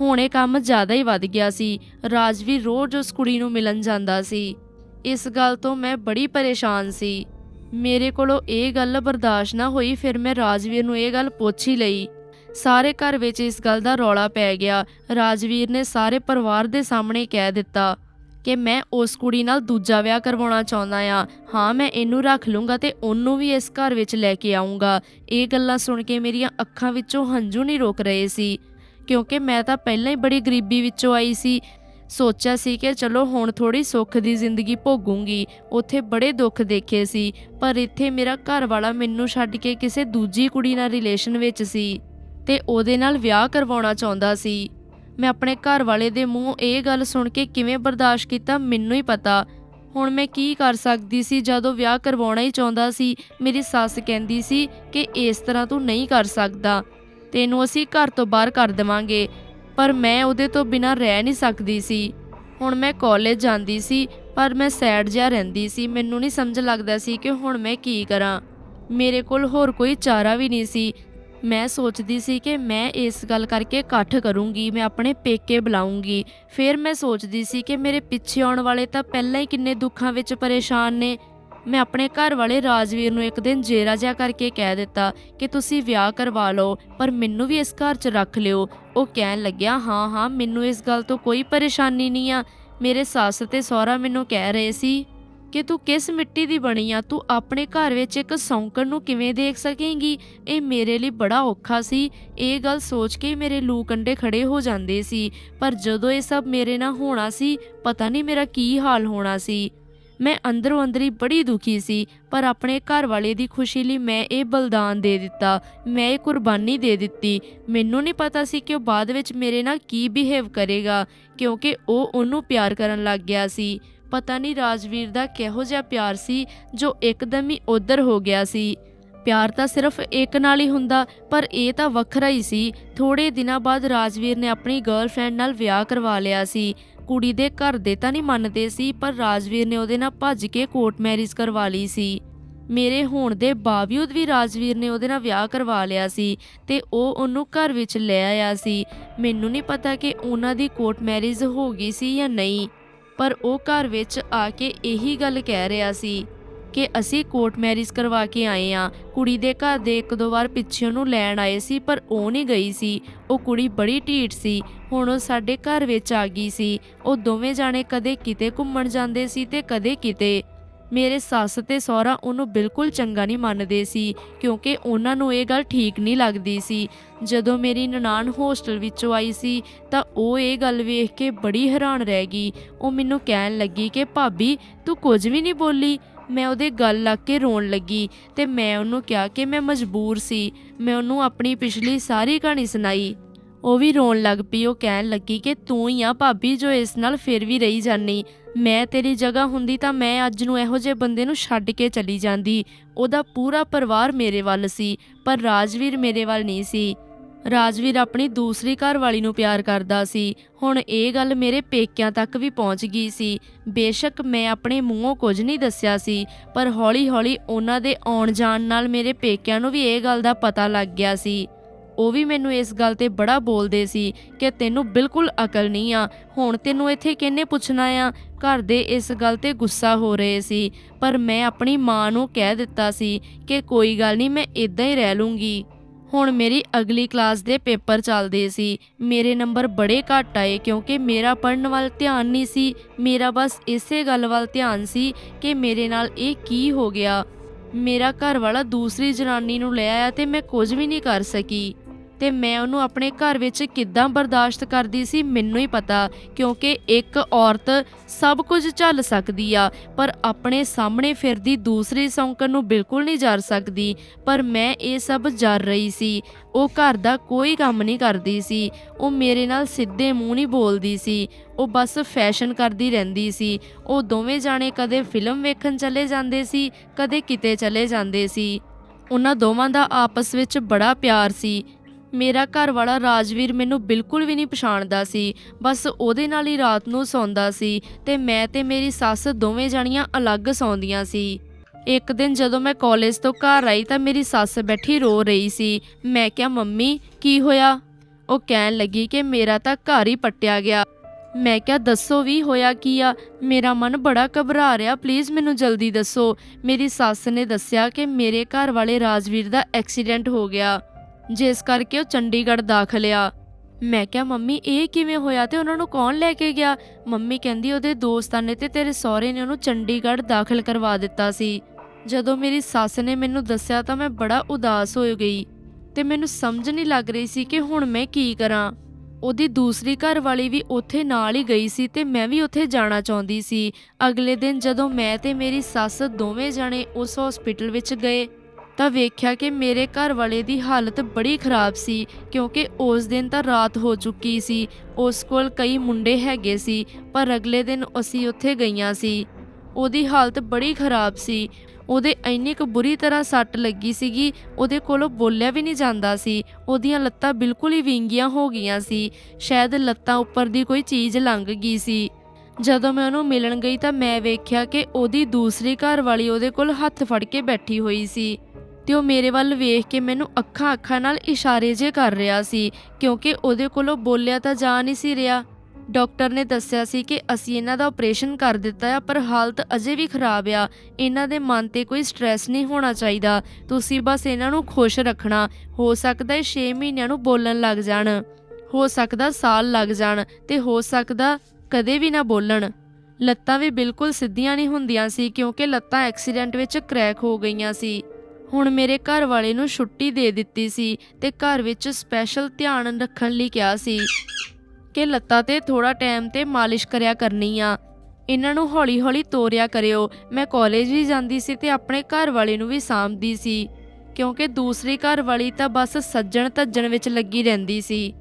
ਹੁਣ ਇਹ ਕੰਮ ਜ਼ਿਆਦਾ ਹੀ ਵੱਧ ਗਿਆ ਸੀ। ਰਾਜਵੀਰ ਰੋਜ਼ ਉਸ ਕੁੜੀ ਨੂੰ ਮਿਲਣ ਜਾਂਦਾ ਸੀ। ਇਸ ਗੱਲ ਤੋਂ ਮੈਂ ਬੜੀ ਪਰੇਸ਼ਾਨ ਸੀ। ਮੇਰੇ ਕੋਲੋਂ ਇਹ ਗੱਲ ਬਰਦਾਸ਼ਤ ਨਾ ਹੋਈ, ਫਿਰ ਮੈਂ ਰਾਜਵੀਰ ਨੂੰ ਇਹ ਗੱਲ ਪੁੱਛ ਹੀ ਲਈ। ਸਾਰੇ ਘਰ ਵਿੱਚ ਇਸ ਗੱਲ ਦਾ ਰੌਲਾ ਪੈ ਗਿਆ। ਰਾਜਵੀਰ ਨੇ ਸਾਰੇ ਪਰਿਵਾਰ ਦੇ ਸਾਹਮਣੇ ਕਹਿ ਦਿੱਤਾ। ਕਿ ਮੈਂ ਉਸ ਕੁੜੀ ਨਾਲ ਦੂਜਾ ਵਿਆਹ ਕਰਵਾਉਣਾ ਚਾਹੁੰਦਾ ਆ ਹਾਂ, ਮੈਂ ਇਹਨੂੰ ਰੱਖ ਲੂੰਗਾ ਤੇ ਉਹਨੂੰ ਵੀ ਇਸ ਘਰ ਵਿੱਚ ਲੈ ਕੇ ਆਉਂਗਾ ਇਹ ਗੱਲਾਂ ਸੁਣ ਕੇ ਮੇਰੀਆਂ ਅੱਖਾਂ ਵਿੱਚੋਂ ਹੰਝੂ ਨਹੀਂ ਰੋਕ ਰਹੇ ਸੀ। ਕਿਉਂਕਿ ਮੈਂ ਤਾਂ ਪਹਿਲਾਂ ਹੀ ਬੜੀ ਗਰੀਬੀ ਵਿੱਚੋਂ ਆਈ ਸੀ। ਸੋਚਿਆ ਸੀ ਕਿ ਚਲੋ ਹੁਣ ਥੋੜੀ ਸੁੱਖ ਦੀ ਜ਼ਿੰਦਗੀ ਭੋਗੂੰਗੀ। ਉੱਥੇ ਬੜੇ ਦੁੱਖ ਦੇਖੇ ਸੀ। ਪਰ ਇੱਥੇ ਮੇਰਾ ਘਰ ਵਾਲਾ ਮੈਨੂੰ ਛੱਡ ਕੇ ਕਿਸੇ ਦੂਜੀ ਕੁੜੀ ਨਾਲ ਰਿਲੇਸ਼ਨ ਵਿੱਚ ਸੀ ਤੇ ਉਹਦੇ ਨਾਲ ਵਿਆਹ ਕਰਵਾਉਣਾ ਚਾਹੁੰਦਾ ਸੀ। ਮੈਂ ਆਪਣੇ ਘਰ ਵਾਲੇ ਦੇ ਮੂੰਹ ਇਹ ਗੱਲ ਸੁਣ ਕੇ ਕਿਵੇਂ ਬਰਦਾਸ਼ਤ ਕੀਤਾ, ਮੈਨੂੰ ਹੀ ਪਤਾ। ਹੁਣ ਮੈਂ ਕੀ ਕਰ ਸਕਦੀ ਸੀ ਜਦੋਂ ਵਿਆਹ ਕਰਵਾਉਣਾ ਹੀ ਚਾਹੁੰਦਾ ਸੀ, ਮੇਰੀ ਸੱਸ ਕਹਿੰਦੀ ਸੀ ਕਿ ਇਸ ਤਰ੍ਹਾਂ ਤੂੰ ਨਹੀਂ ਕਰ ਸਕਦਾ। ਤੈਨੂੰ ਅਸੀਂ ਘਰ ਤੋਂ ਬਾਹਰ ਕਰ ਦੇਵਾਂਗੇ, ਪਰ ਮੈਂ ਉਹਦੇ ਤੋਂ ਬਿਨਾਂ ਰਹਿ ਨਹੀਂ ਸਕਦੀ ਸੀ। ਹੁਣ ਮੈਂ ਕਾਲਜ ਜਾਂਦੀ ਸੀ, ਪਰ ਮੈਂ ਸੈਡ ਜਿਹਾ ਰਹਿੰਦੀ ਸੀ। ਮੈਨੂੰ ਨਹੀਂ ਸਮਝ ਲੱਗਦਾ ਸੀ ਕਿ ਹੁਣ ਮੈਂ ਕੀ ਕਰਾਂ। ਮੇਰੇ ਕੋਲ ਹੋਰ ਕੋਈ ਚਾਰਾ ਵੀ ਨਹੀਂ ਸੀ। ਮੈਂ ਸੋਚਦੀ ਸੀ ਕਿ ਮੈਂ ਇਸ ਗੱਲ ਕਰਕੇ ਇਕੱਠ ਕਰੂੰਗੀ, ਮੈਂ ਆਪਣੇ ਪੇਕੇ ਬੁਲਾਉਂਗੀ ਫਿਰ ਮੈਂ ਸੋਚਦੀ ਸੀ ਕਿ ਮੇਰੇ ਪਿੱਛੇ ਆਉਣ ਵਾਲੇ ਤਾਂ ਪਹਿਲਾਂ ਹੀ ਕਿੰਨੇ ਦੁੱਖਾਂ ਵਿੱਚ ਪਰੇਸ਼ਾਨ ਨੇ। ਮੈਂ ਆਪਣੇ ਘਰ ਵਾਲੇ ਰਾਜਵੀਰ ਨੂੰ ਇੱਕ ਦਿਨ ਜੇਰਾ ਜਿਹਾ ਕਰਕੇ ਕਹਿ ਦਿੱਤਾ ਕਿ ਤੁਸੀਂ ਵਿਆਹ ਕਰਵਾ ਲਓ, ਪਰ ਮੈਨੂੰ ਵੀ ਇਸ ਘਰ 'ਚ ਰੱਖ ਲਿਓ। ਉਹ ਕਹਿਣ ਲੱਗਿਆ, ਹਾਂ ਹਾਂ, ਮੈਨੂੰ ਇਸ ਗੱਲ ਤੋਂ ਕੋਈ ਪਰੇਸ਼ਾਨੀ ਨਹੀਂ ਆ। ਮੇਰੇ ਸੱਸ ਤੇ ਸਹੁਰਾ ਮੈਨੂੰ ਕਹਿ ਰਹੇ ਸੀ ਕਿ ਤੂੰ ਕਿਸ ਮਿੱਟੀ ਦੀ ਬਣੀ ਆ? ਤੂੰ ਆਪਣੇ ਘਰ ਵਿੱਚ ਇੱਕ ਸੌਂਕਣ ਨੂੰ ਕਿਵੇਂ ਦੇਖ ਸਕੇਂਗੀ? ਇਹ ਮੇਰੇ ਲਈ ਬੜਾ ਔਖਾ ਸੀ। ਇਹ ਗੱਲ ਸੋਚ ਕੇ ਮੇਰੇ ਲੂ ਕੰਡੇ ਖੜੇ ਹੋ ਜਾਂਦੇ ਸੀ। ਪਰ ਜਦੋਂ ਇਹ ਸਭ ਮੇਰੇ ਨਾਲ ਹੋਣਾ ਸੀ, ਪਤਾ ਨਹੀਂ ਮੇਰਾ ਕੀ ਹਾਲ ਹੋਣਾ ਸੀ। ਮੈਂ ਅੰਦਰੋਂ ਅੰਦਰੀ ਬੜੀ ਦੁਖੀ ਸੀ, ਪਰ ਆਪਣੇ ਘਰ ਵਾਲੇ ਦੀ ਖੁਸ਼ੀ ਲਈ ਮੈਂ ਇਹ ਬਲਿਦਾਨ ਦੇ ਦਿੱਤਾ। ਮੈਂ ਇਹ ਕੁਰਬਾਨੀ ਦੇ ਦਿੱਤੀ। ਮੈਨੂੰ ਨਹੀਂ ਪਤਾ ਸੀ ਕਿ ਉਹ ਬਾਅਦ ਵਿੱਚ ਮੇਰੇ ਨਾਲ ਕੀ ਬਿਹੇਵ ਕਰੇਗਾ, ਕਿਉਂਕਿ ਉਹ ਉਹਨੂੰ ਪਿਆਰ ਕਰਨ ਲੱਗ ਗਿਆ ਸੀ। ਪਤਾ ਨਹੀਂ ਰਾਜਵੀਰ ਦਾ ਕਿਹੋ ਜਿਹਾ ਪਿਆਰ ਸੀ ਜੋ ਇੱਕਦਮ ਹੀ ਉਧਰ ਹੋ ਗਿਆ ਸੀ। ਪਿਆਰ ਤਾਂ ਸਿਰਫ ਇੱਕ ਨਾਲ ਹੀ ਹੁੰਦਾ, ਪਰ ਇਹ ਤਾਂ ਵੱਖਰਾ ਹੀ ਸੀ। ਥੋੜੇ ਦਿਨਾਂ ਬਾਅਦ ਰਾਜਵੀਰ ਨੇ ਆਪਣੀ ਗਰਲਫ੍ਰੈਂਡ ਨਾਲ ਵਿਆਹ ਕਰਵਾ ਲਿਆ ਸੀ। ਕੁੜੀ ਦੇ ਘਰ ਦੇ ਤਾਂ ਨਹੀਂ ਮੰਨਦੇ ਸੀ, ਪਰ ਰਾਜਵੀਰ ਨੇ ਉਹਦੇ ਨਾਲ ਭੱਜ ਕੇ ਕੋਰਟ ਮੈਰਿਜ ਕਰਵਾ ਲਈ ਸੀ। ਮੇਰੇ ਹੋਣ ਦੇ ਬਾਵਜੂਦ ਵੀ ਰਾਜਵੀਰ ਨੇ ਉਹਦੇ ਨਾਲ ਵਿਆਹ ਕਰਵਾ ਲਿਆ ਸੀ ਤੇ ਉਹ ਉਹਨੂੰ ਘਰ ਵਿੱਚ ਲੈ ਆਇਆ ਸੀ। ਮੈਨੂੰ ਨਹੀਂ ਪਤਾ ਕਿ ਉਹਨਾਂ ਦੀ ਕੋਰਟ ਮੈਰਿਜ ਹੋ ਗਈ ਸੀ ਜਾਂ ਨਹੀਂ। ਪਰ ਉਹ ਘਰ ਵਿੱਚ ਆ ਕੇ ਇਹੀ ਗੱਲ ਕਹਿ ਰਿਹਾ ਸੀ ਕਿ ਅਸੀਂ ਕੋਰਟ ਮੈਰਿਜ ਕਰਵਾ ਕੇ ਆਏ ਆ ਕੁੜੀ ਦੇ ਘਰ ਦੇ ਇੱਕ ਦੋ ਵਾਰ ਪਿੱਛੇ ਉਹਨੂੰ ਲੈਣ ਆਏ ਸੀ, ਪਰ ਉਹ ਨਹੀਂ ਗਈ ਸੀ। ਉਹ ਕੁੜੀ ਬੜੀ ਢੀਠ ਸੀ। ਹੁਣ ਉਹ ਸਾਡੇ ਘਰ ਵਿੱਚ ਆ ਗਈ ਸੀ। ਉਹ ਦੋਵੇਂ ਜਾਣੇ ਕਦੇ ਕਿਤੇ ਘੁੰਮਣ ਜਾਂਦੇ ਸੀ ਤੇ ਕਦੇ ਕਿਤੇ। ਮੇਰੇ ਸੱਸ ਤੇ ਸਹੁਰਾ ਉਹਨੂੰ ਬਿਲਕੁਲ ਚੰਗਾ ਨਹੀਂ ਮੰਨਦੇ ਸੀ, ਕਿਉਂਕਿ ਉਹਨਾਂ ਨੂੰ ਇਹ ਗੱਲ ਠੀਕ ਨਹੀਂ ਲੱਗਦੀ ਸੀ। ਜਦੋਂ ਮੇਰੀ ਨਨਾਣ ਹੋਸਟਲ ਵਿੱਚੋਂ ਆਈ ਸੀ, ਤਾਂ ਉਹ ਇਹ ਗੱਲ ਵੇਖ ਕੇ ਬੜੀ ਹੈਰਾਨ ਰਹਿ ਗਈ। ਉਹ ਮੈਨੂੰ ਕਹਿਣ ਲੱਗੀ ਕਿ, ਭਾਬੀ, ਤੂੰ ਕੁਝ ਵੀ ਨਹੀਂ ਬੋਲੀ? ਮੈਂ ਉਹਦੇ ਗੱਲ ਲੱਗ ਕੇ ਰੋਣ ਲੱਗੀ ਤੇ ਮੈਂ ਉਹਨੂੰ ਕਿਹਾ ਕਿ ਮੈਂ ਮਜਬੂਰ ਸੀ। ਮੈਂ ਉਹਨੂੰ ਆਪਣੀ ਪਿਛਲੀ ਸਾਰੀ ਕਹਾਣੀ ਸੁਣਾਈ। ਉਹ ਵੀ ਰੋਣ ਲੱਗ ਪਈ, ਉਹ ਕਹਿਣ ਲੱਗੀ ਕਿ ਤੂੰ ਹੀ ਆ ਭਾਬੀ ਜੋ ਇਸ ਨਾਲ ਫਿਰ ਵੀ ਰਹੀ ਜਾਨੀ ਮੈਂ ਤੇਰੀ ਜਗ੍ਹਾ ਹੁੰਦੀ ਤਾਂ ਮੈਂ ਅੱਜ ਨੂੰ ਇਹੋ ਜਿਹੇ ਬੰਦੇ ਨੂੰ ਛੱਡ ਕੇ ਚਲੀ ਜਾਂਦੀ। ਉਹਦਾ ਪੂਰਾ ਪਰਿਵਾਰ ਮੇਰੇ ਵੱਲ ਸੀ, ਪਰ ਰਾਜਵੀਰ ਮੇਰੇ ਵੱਲ ਨਹੀਂ ਸੀ। ਰਾਜਵੀਰ ਆਪਣੀ ਦੂਸਰੀ ਘਰ ਵਾਲੀ ਨੂੰ ਪਿਆਰ ਕਰਦਾ ਸੀ। ਹੁਣ ਇਹ ਗੱਲ ਮੇਰੇ ਪੇਕਿਆਂ ਤੱਕ ਵੀ ਪਹੁੰਚ ਗਈ ਸੀ। ਬੇਸ਼ੱਕ ਮੈਂ ਆਪਣੇ ਮੂੰਹੋਂ ਕੁਝ ਨਹੀਂ ਦੱਸਿਆ ਸੀ, ਪਰ ਹੌਲੀ-ਹੌਲੀ ਉਹਨਾਂ ਦੇ ਆਉਣ ਜਾਣ ਨਾਲ ਮੇਰੇ ਪੇਕਿਆਂ ਨੂੰ ਵੀ ਇਹ ਗੱਲ ਦਾ ਪਤਾ ਲੱਗ ਗਿਆ ਸੀ। ਉਹ ਵੀ ਮੈਨੂੰ ਇਸ ਗੱਲ ਤੇ ਬੜਾ ਬੋਲਦੇ ਸੀ ਕਿ ਤੈਨੂੰ ਬਿਲਕੁਲ ਅਕਲ ਨਹੀਂ ਆ। ਹੁਣ ਤੈਨੂੰ ਇੱਥੇ ਕਿਹਨੇ ਪੁੱਛਣਾ ਆ? ਘਰ ਦੇ ਇਸ ਗੱਲ ਤੇ ਗੁੱਸਾ ਹੋ ਰਹੇ ਸੀ, ਪਰ ਮੈਂ ਆਪਣੀ ਮਾਂ ਨੂੰ ਕਹਿ ਦਿੱਤਾ ਸੀ ਕਿ ਕੋਈ ਗੱਲ ਨਹੀਂ, ਮੈਂ ਇਦਾਂ ਹੀ ਰਹਿ ਲੂੰਗੀ। ਹੁਣ ਮੇਰੀ ਅਗਲੀ ਕਲਾਸ ਦੇ ਪੇਪਰ ਚੱਲਦੇ ਸੀ। ਮੇਰੇ ਨੰਬਰ ਬੜੇ ਘੱਟ ਆਏ ਕਿਉਂਕਿ ਮੇਰਾ ਪੜਨ ਵੱਲ ਧਿਆਨ ਨਹੀਂ ਸੀ। ਮੇਰਾ ਬਸ ਇਸੇ ਗੱਲ ਵੱਲ ਧਿਆਨ ਸੀ ਕਿ ਮੇਰੇ ਨਾਲ ਇਹ ਕੀ ਹੋ ਗਿਆ। ਮੇਰਾ ਘਰ ਵਾਲਾ ਦੂਸਰੀ ਜਨਾਨੀ ਨੂੰ ਲੈ ਆਇਆ ਤੇ ਮੈਂ ਕੁਝ ਵੀ ਨਹੀਂ ਕਰ ਸਕੀ। ਤੇ ਮੈਂ ਉਹਨੂੰ ਆਪਣੇ ਘਰ ਵਿੱਚ ਕਿੱਦਾਂ ਬਰਦਾਸ਼ਤ ਕਰਦੀ ਸੀ ਮੈਨੂੰ ਹੀ ਪਤਾ, ਕਿਉਂਕਿ ਇੱਕ ਔਰਤ ਸਭ ਕੁਝ ਝੱਲ ਸਕਦੀ ਆ, ਪਰ ਆਪਣੇ ਸਾਹਮਣੇ ਫਿਰਦੀ ਦੂਸਰੀ ਸੌਂਕਣ ਨੂੰ ਬਿਲਕੁਲ ਨਹੀਂ ਜਰ ਸਕਦੀ, ਪਰ ਮੈਂ ਇਹ ਸਭ ਜਰ ਰਹੀ ਸੀ। ਉਹ ਘਰ ਦਾ ਕੋਈ ਕੰਮ ਨਹੀਂ ਕਰਦੀ ਸੀ, ਉਹ ਮੇਰੇ ਨਾਲ ਸਿੱਧੇ ਮੂੰਹ ਨਹੀਂ ਬੋਲਦੀ ਸੀ, ਉਹ ਬਸ ਫੈਸ਼ਨ ਕਰਦੀ ਰਹਿੰਦੀ ਸੀ, ਉਹ ਦੋਵੇਂ ਜਾਣੇ ਕਦੇ ਫਿਲਮ ਵੇਖਣ ਚਲੇ ਜਾਂਦੇ ਸੀ, ਕਦੇ ਕਿਤੇ ਚਲੇ ਜਾਂਦੇ ਸੀ। ਉਹਨਾਂ ਦੋਵਾਂ ਦਾ ਆਪਸ ਵਿੱਚ ਬੜਾ ਪਿਆਰ ਸੀ। ਮੇਰਾ ਘਰ ਵਾਲਾ ਰਾਜਵੀਰ ਮੈਨੂੰ ਬਿਲਕੁਲ ਵੀ ਨਹੀਂ ਪਛਾਣਦਾ ਸੀ। ਬਸ ਉਹਦੇ ਨਾਲ ਹੀ ਰਾਤ ਨੂੰ ਸੌਂਦਾ ਸੀ ਤੇ ਮੈਂ ਤੇ ਮੇਰੀ ਸੱਸ ਦੋਵੇਂ ਜਾਣੀਆਂ ਅਲੱਗ ਸੌਂਦੀਆਂ ਸੀ। ਇੱਕ ਦਿਨ ਜਦੋਂ ਮੈਂ ਕਾਲਜ ਤੋਂ ਘਰ ਆਈ ਤਾਂ ਮੇਰੀ ਸੱਸ ਬੈਠੀ ਰੋ ਰਹੀ ਸੀ। ਮੈਂ ਕਿਹਾ, ਮੰਮੀ, ਕੀ ਹੋਇਆ? ਉਹ ਕਹਿਣ ਲੱਗੀ ਕਿ ਮੇਰਾ ਤਾਂ ਘਰ ਹੀ ਪੱਟਿਆ ਗਿਆ। ਮੈਂ ਕਿਹਾ, ਦੱਸੋ ਵੀ ਹੋਇਆ ਕੀ ਆ? ਮੇਰਾ ਮਨ ਬੜਾ ਘਬਰਾ ਰਿਹਾ। ਪਲੀਜ਼ ਮੈਨੂੰ ਜਲਦੀ ਦੱਸੋ। ਮੇਰੀ ਸੱਸ ਨੇ ਦੱਸਿਆ ਕਿ ਮੇਰੇ ਘਰ ਵਾਲੇ ਰਾਜਵੀਰ ਦਾ ਐਕਸੀਡੈਂਟ ਹੋ ਗਿਆ। ਜਿਸ ਕਰਕੇ ਉਹ ਚੰਡੀਗੜ੍ਹ ਦਾਖਲ ਆ। ਮੈਂ ਕਿਹਾ, ਮੰਮੀ, ਇਹ ਕਿਵੇਂ ਹੋਇਆ ਤੇ ਉਹਨਾਂ ਨੂੰ ਕੌਣ ਲੈ ਕੇ ਗਿਆ? ਮੰਮੀ ਕਹਿੰਦੀ, ਉਹਦੇ ਦੋਸਤਾਂ ਨੇ ਤੇ ਤੇਰੇ ਸਹੁਰੇ ਨੇ ਉਹਨੂੰ ਚੰਡੀਗੜ੍ਹ ਦਾਖਲ ਕਰਵਾ ਦਿੱਤਾ ਸੀ। ਜਦੋਂ ਮੇਰੀ ਸੱਸ ਨੇ ਮੈਨੂੰ ਦੱਸਿਆ ਤਾਂ ਮੈਂ ਬੜਾ ਉਦਾਸ ਹੋ ਗਈ ਤੇ ਮੈਨੂੰ ਸਮਝ ਨਹੀਂ ਲੱਗ ਰਹੀ ਸੀ ਕਿ ਹੁਣ ਮੈਂ ਕੀ ਕਰਾਂ। ਉਹਦੀ ਦੂਸਰੀ ਘਰ ਵਾਲੀ ਵੀ ਉੱਥੇ ਨਾਲ ਹੀ ਗਈ ਸੀ ਤੇ ਮੈਂ ਵੀ ਉੱਥੇ ਜਾਣਾ ਚਾਹੁੰਦੀ ਸੀ। ਅਗਲੇ ਦਿਨ ਜਦੋਂ ਮੈਂ ਤੇ ਮੇਰੀ ਸੱਸ ਦੋਵੇਂ ਜਣੇ ਉਸ ਹਸਪੀਟਲ ਵਿੱਚ ਗਏ ਤਾਂ ਵੇਖਿਆ ਕਿ ਮੇਰੇ ਘਰ ਵਾਲੇ ਦੀ ਹਾਲਤ ਬੜੀ ਖਰਾਬ ਸੀ, ਕਿਉਂਕਿ ਉਸ ਦਿਨ ਤਾਂ ਰਾਤ ਹੋ ਚੁੱਕੀ ਸੀ। ਉਸ ਕੋਲ ਕਈ ਮੁੰਡੇ ਹੈਗੇ ਸੀ, ਪਰ ਅਗਲੇ ਦਿਨ ਅਸੀਂ ਉੱਥੇ ਗਈਆਂ ਸੀ। ਉਹਦੀ ਹਾਲਤ ਬੜੀ ਖਰਾਬ ਸੀ। ਉਹਦੇ ਇੰਨੀ ਕੁ ਬੁਰੀ ਤਰ੍ਹਾਂ ਸੱਟ ਲੱਗੀ ਸੀਗੀ, ਉਹਦੇ ਕੋਲੋਂ ਬੋਲਿਆ ਵੀ ਨਹੀਂ ਜਾਂਦਾ ਸੀ। ਉਹਦੀਆਂ ਲੱਤਾਂ ਬਿਲਕੁਲ ਹੀ ਵਿੰਗੀਆਂ ਹੋ ਗਈਆਂ ਸੀ। ਸ਼ਾਇਦ ਲੱਤਾਂ ਉੱਪਰ ਦੀ ਕੋਈ ਚੀਜ਼ ਲੰਘ ਗਈ ਸੀ। ਜਦੋਂ ਮੈਂ ਉਹਨੂੰ ਮਿਲਣ ਗਈ ਤਾਂ ਮੈਂ ਵੇਖਿਆ ਕਿ ਉਹਦੀ ਦੂਸਰੀ ਘਰ ਵਾਲੀ ਉਹਦੇ ਕੋਲ ਹੱਥ ਫੜ ਕੇ ਬੈਠੀ ਹੋਈ ਸੀ। ਤੇ ਉਹ ਮੇਰੇ ਵੱਲ ਵੇਖ ਕੇ ਮੈਨੂੰ ਅੱਖਾਂ ਅੱਖਾਂ ਨਾਲ ਇਸ਼ਾਰੇ ਜੇ ਕਰ ਰਿਹਾ ਸੀ, ਕਿਉਂਕਿ ਉਹਦੇ ਕੋਲੋਂ ਬੋਲਿਆ ਤਾਂ ਜਾ ਨਹੀਂ ਸੀ ਰਿਹਾ। ਡਾਕਟਰ ਨੇ ਦੱਸਿਆ ਸੀ ਕਿ ਅਸੀਂ ਇਹਨਾਂ ਦਾ ਆਪਰੇਸ਼ਨ ਕਰ ਦਿੱਤਾ ਆ, ਪਰ ਹਾਲਤ ਅਜੇ ਵੀ ਖਰਾਬ ਆ। ਇਹਨਾਂ ਦੇ ਮਨ ਤੇ ਕੋਈ ਸਟ੍ਰੈਸ ਨਹੀਂ ਹੋਣਾ ਚਾਹੀਦਾ। ਤੁਸੀਂ ਬਸ ਇਹਨਾਂ ਨੂੰ ਖੁਸ਼ ਰੱਖਣਾ। ਹੋ ਸਕਦਾ ਹੈ 6 ਮਹੀਨਿਆਂ ਨੂੰ ਬੋਲਣ ਲੱਗ ਜਾਣ। ਹੋ ਸਕਦਾ ਸਾਲ ਲੱਗ ਜਾਣ ਤੇ ਹੋ ਸਕਦਾ ਕਦੇ ਵੀ ਨਾ ਬੋਲਣ। ਲੱਤਾਂ ਵੀ ਬਿਲਕੁਲ ਸਿੱਧੀਆਂ ਨਹੀਂ ਹੁੰਦੀਆਂ ਸੀ, ਕਿਉਂਕਿ ਲੱਤਾਂ ਐਕਸੀਡੈਂਟ ਵਿੱਚ ਕ੍ਰੈਕ ਹੋ ਗਈਆਂ ਸੀ। ਹੁਣ ਮੇਰੇ ਘਰ ਵਾਲੇ ਨੂੰ ਛੁੱਟੀ ਦੇ ਦਿੱਤੀ ਸੀ ਤੇ ਘਰ ਵਿੱਚ ਸਪੈਸ਼ਲ ਧਿਆਨ ਰੱਖਣ ਲਈ ਕਿਹਾ ਸੀ ਕਿ ਲੱਤਾਂ ਤੇ ਥੋੜਾ ਟਾਈਮ ਤੇ ਮਾਲਿਸ਼ ਕਰਿਆ ਕਰਨੀ ਆ। ਇਹਨਾਂ ਨੂੰ ਹੌਲੀ-ਹੌਲੀ ਤੋਰਿਆ ਕਰਿਓ। ਮੈਂ ਕਾਲਜ ਵੀ ਜਾਂਦੀ ਸੀ ਤੇ ਆਪਣੇ ਘਰ ਵਾਲੇ ਨੂੰ ਵੀ ਸਾਂਭਦੀ ਸੀ। ਕਿਉਂਕਿ ਦੂਸਰੀ ਘਰ ਵਾਲੀ ਤਾਂ ਬਸ ਸੱਜਣ ਧੱਜਣ ਵਿੱਚ ਲੱਗੀ ਰਹਿੰਦੀ ਸੀ।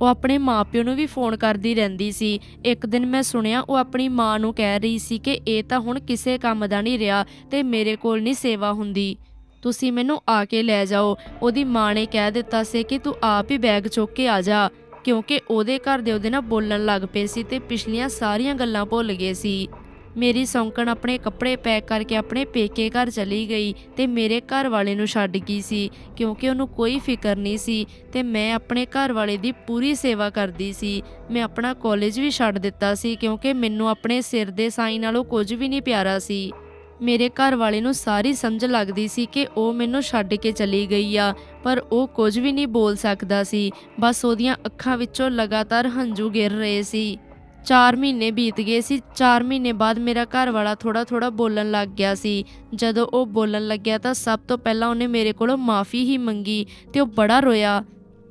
ਉਹ ਆਪਣੇ ਮਾਪਿਓ ਨੂੰ ਵੀ ਫੋਨ ਕਰਦੀ ਰਹਿੰਦੀ ਸੀ। ਇੱਕ ਦਿਨ ਮੈਂ ਸੁਣਿਆ ਉਹ ਆਪਣੀ ਮਾਂ ਨੂੰ ਕਹਿ ਰਹੀ ਸੀ ਕਿ ਇਹ ਤਾਂ ਹੁਣ ਕਿਸੇ ਕੰਮ ਦਾ ਨਹੀਂ ਰਿਹਾ ਤੇ ਮੇਰੇ ਕੋਲ ਨਹੀਂ ਸੇਵਾ ਹੁੰਦੀ। ਤੁਸੀਂ ਮੈਨੂੰ ਆ ਕੇ ਲੈ ਜਾਓ। ਉਹਦੀ ਮਾਂ ਨੇ ਕਹਿ ਦਿੱਤਾ ਸੀ ਕਿ ਤੂੰ ਆਪ ਹੀ ਬੈਗ ਚੁੱਕ ਕੇ ਆ ਜਾ, ਕਿਉਂਕਿ ਉਹਦੇ ਘਰ ਦੇ ਉਹਦੇ ਨਾਲ ਬੋਲਣ ਲੱਗ ਪਏ ਸੀ ਤੇ ਪਿਛਲੀਆਂ ਸਾਰੀਆਂ ਗੱਲਾਂ ਭੁੱਲ ਗਏ ਸੀ। ਮੇਰੀ ਸੌਂਕਣ ਆਪਣੇ ਕੱਪੜੇ ਪੈਕ ਕਰਕੇ ਆਪਣੇ ਪੇਕੇ ਘਰ ਚਲੀ ਗਈ ਤੇ ਮੇਰੇ ਘਰ ਵਾਲੇ ਨੂੰ ਛੱਡ ਗਈ ਸੀ, ਕਿਉਂਕਿ ਉਹਨੂੰ ਕੋਈ ਫਿਕਰ ਨਹੀਂ ਸੀ ਤੇ ਮੈਂ ਆਪਣੇ ਘਰ ਵਾਲੇ ਦੀ ਪੂਰੀ ਸੇਵਾ ਕਰਦੀ ਸੀ। ਮੈਂ ਆਪਣਾ ਕਾਲਜ ਵੀ ਛੱਡ ਦਿੱਤਾ ਸੀ, ਕਿਉਂਕਿ ਮੈਨੂੰ ਆਪਣੇ ਸਿਰ ਦੇ ਸਾਈ ਨਾਲੋਂ ਕੁਝ ਵੀ ਨਹੀਂ ਪਿਆਰਾ ਸੀ। ਮੇਰੇ ਘਰ ਵਾਲੇ ਨੂੰ ਸਾਰੀ ਸਮਝ ਲੱਗਦੀ ਸੀ ਕਿ ਉਹ ਮੈਨੂੰ ਛੱਡ ਕੇ ਚਲੀ ਗਈ ਆ, ਪਰ ਉਹ ਕੁਝ ਵੀ ਨਹੀਂ ਬੋਲ ਸਕਦਾ ਸੀ। ਬਸ ਉਹਦੀਆਂ ਅੱਖਾਂ ਵਿੱਚੋਂ ਲਗਾਤਾਰ ਹੰਝੂ ਗਿਰ ਰਹੇ ਸੀ। 4 ਮਹੀਨੇ ਬੀਤ ਗਏ ਸੀ। 4 ਮਹੀਨੇ ਬਾਅਦ ਮੇਰਾ ਘਰ ਵਾਲਾ ਥੋੜਾ ਥੋੜਾ ਬੋਲਣ ਲੱਗ ਗਿਆ ਸੀ। ਜਦੋਂ ਉਹ ਬੋਲਣ ਲੱਗਿਆ ਤਾਂ ਸਭ ਤੋਂ ਪਹਿਲਾਂ ਉਹਨੇ ਮੇਰੇ ਕੋਲੋਂ ਮਾਫੀ ਹੀ ਮੰਗੀ ਤੇ ਉਹ ਬੜਾ ਰੋਇਆ।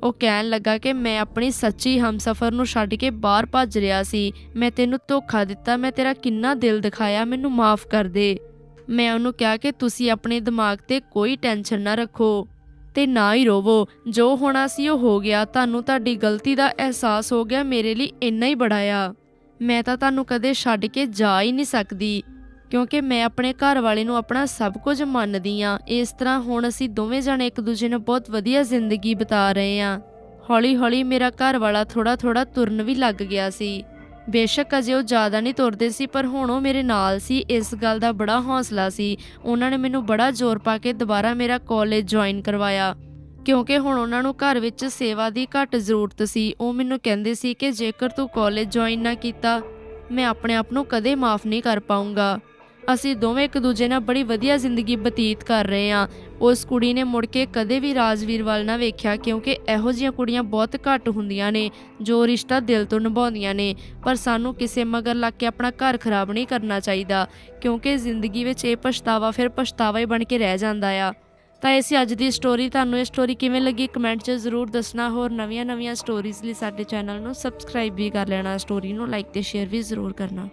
ਉਹ ਕਹਿਣ ਲੱਗਾ ਕਿ ਮੈਂ ਆਪਣੀ ਸੱਚੀ ਹਮਸਫਰ ਨੂੰ ਛੱਡ ਕੇ ਬਾਹਰ ਭੱਜ ਰਿਹਾ ਸੀ। ਮੈਂ ਤੈਨੂੰ ਧੋਖਾ ਦਿੱਤਾ, ਮੈਂ ਤੇਰਾ ਕਿੰਨਾ ਦਿਲ ਦਿਖਾਇਆ, ਮੈਨੂੰ ਮਾਫ ਕਰ ਦੇ। ਮੈਂ ਉਹਨੂੰ ਕਿਹਾ ਕਿ ਤੁਸੀਂ ਆਪਣੇ ਦਿਮਾਗ ਤੇ ਕੋਈ ਟੈਨਸ਼ਨ ਨਾ ਰੱਖੋ ਤੇ ਨਾ ਹੀ ਰੋਵੋ। ਜੋ ਹੋਣਾ ਸੀ ਉਹ ਹੋ ਗਿਆ। ਤੁਹਾਨੂੰ ਤੁਹਾਡੀ ਗਲਤੀ ਦਾ ਅਹਿਸਾਸ ਹੋ ਗਿਆ। ਮੇਰੇ ਲਈ ਇੰਨਾ ਹੀ ਬੜਾ ਆ ਮੈਂ ਤਾਂ ਤੁਹਾਨੂੰ ਕਦੇ ਛੱਡ ਕੇ ਜਾ ਹੀ ਨਹੀਂ ਸਕਦੀ। ਕਿਉਂਕਿ ਮੈਂ ਆਪਣੇ ਘਰ ਵਾਲੇ ਨੂੰ ਆਪਣਾ ਸਭ ਕੁਝ ਮੰਨਦੀ ਆ ਇਸ ਤਰ੍ਹਾਂ ਹੁਣ ਅਸੀਂ ਦੋਵੇਂ ਜਣੇ ਇੱਕ ਦੂਜੇ ਨੂੰ ਬਹੁਤ ਵਧੀਆ ਜ਼ਿੰਦਗੀ ਬਿਤਾ ਰਹੇ ਆ ਹੌਲੀ-ਹੌਲੀ ਮੇਰਾ ਘਰ ਵਾਲਾ ਥੋੜਾ-ਥੋੜਾ ਤੁਰਨ ਵੀ ਲੱਗ ਗਿਆ ਸੀ। ਬੇਸ਼ੱਕ ਅਜੇ ਉਹ ਜ਼ਿਆਦਾ ਨਹੀਂ ਤੁਰਦੇ ਸੀ, ਪਰ ਹੁਣ ਉਹ ਮੇਰੇ ਨਾਲ ਸੀ। ਇਸ ਗੱਲ ਦਾ ਬੜਾ ਹੌਸਲਾ ਸੀ। ਉਹਨਾਂ ਨੇ ਮੈਨੂੰ ਬੜਾ ਜ਼ੋਰ ਪਾ ਕੇ ਦੁਬਾਰਾ ਮੇਰਾ ਕਾਲਜ ਜੁਆਇਨ ਕਰਵਾਇਆ। ਕਿਉਂਕਿ ਹੁਣ ਉਹਨਾਂ ਨੂੰ ਘਰ ਵਿੱਚ ਸੇਵਾ ਦੀ ਘੱਟ ਜ਼ਰੂਰਤ ਸੀ। ਉਹ ਮੈਨੂੰ ਕਹਿੰਦੇ ਸੀ ਕਿ ਜੇਕਰ ਤੂੰ ਕਾਲਜ ਜੁਆਇਨ ਨਾ ਕੀਤਾ, ਮੈਂ ਆਪਣੇ ਆਪ ਨੂੰ ਕਦੇ ਮਾਫ ਨਹੀਂ ਕਰ ਪਾਉਂਗਾ ਅਸੀਂ ਦੋਵੇਂ ਇੱਕ ਦੂਜੇ ਨਾਲ ਬੜੀ ਵਧੀਆ ਜ਼ਿੰਦਗੀ ਬਤੀਤ ਕਰ ਰਹੇ ਹਾਂ। ਉਸ ਕੁੜੀ ਨੇ ਮੁੜ ਕੇ ਕਦੇ ਵੀ ਰਾਜਵੀਰ ਵੱਲ ਨਾ ਵੇਖਿਆ, ਕਿਉਂਕਿ ਇਹੋ ਜਿਹੀਆਂ ਕੁੜੀਆਂ ਬਹੁਤ ਘੱਟ ਹੁੰਦੀਆਂ ਨੇ, ਜੋ ਰਿਸ਼ਤਾ ਦਿਲ ਤੋਂ ਨਿਭਾਉਂਦੀਆਂ ਨੇ। ਪਰ ਸਾਨੂੰ ਕਿਸੇ ਮਗਰ ਲੱਗ ਕੇ ਆਪਣਾ ਘਰ ਖਰਾਬ ਨਹੀਂ ਕਰਨਾ ਚਾਹੀਦਾ, ਕਿਉਂਕਿ ਜ਼ਿੰਦਗੀ ਵਿੱਚ ਇਹ ਪਛਤਾਵਾ ਫਿਰ ਪਛਤਾਵਾ ਹੀ ਬਣ ਕੇ ਰਹਿ ਜਾਂਦਾ ਆ। ਤਾਂ ਇਹ ਸੀ ਅੱਜ ਦੀ ਸਟੋਰੀ ਤੁਹਾਨੂੰ ਇਹ ਸਟੋਰੀ ਕਿਵੇਂ ਲੱਗੀ? ਕਮੈਂਟ 'ਚ ਜ਼ਰੂਰ ਦੱਸਣਾ। ਹੋਰ ਨਵੀਆਂ-ਨਵੀਆਂ ਸਟੋਰੀਜ਼ ਲਈ ਸਾਡੇ ਚੈਨਲ ਨੂੰ ਸਬਸਕ੍ਰਾਈਬ ਵੀ ਕਰ ਲੈਣਾ। ਸਟੋਰੀ ਨੂੰ ਲਾਈਕ ਤੇ ਸ਼ੇਅਰ ਵੀ ਜ਼ਰੂਰ ਕਰਨਾ।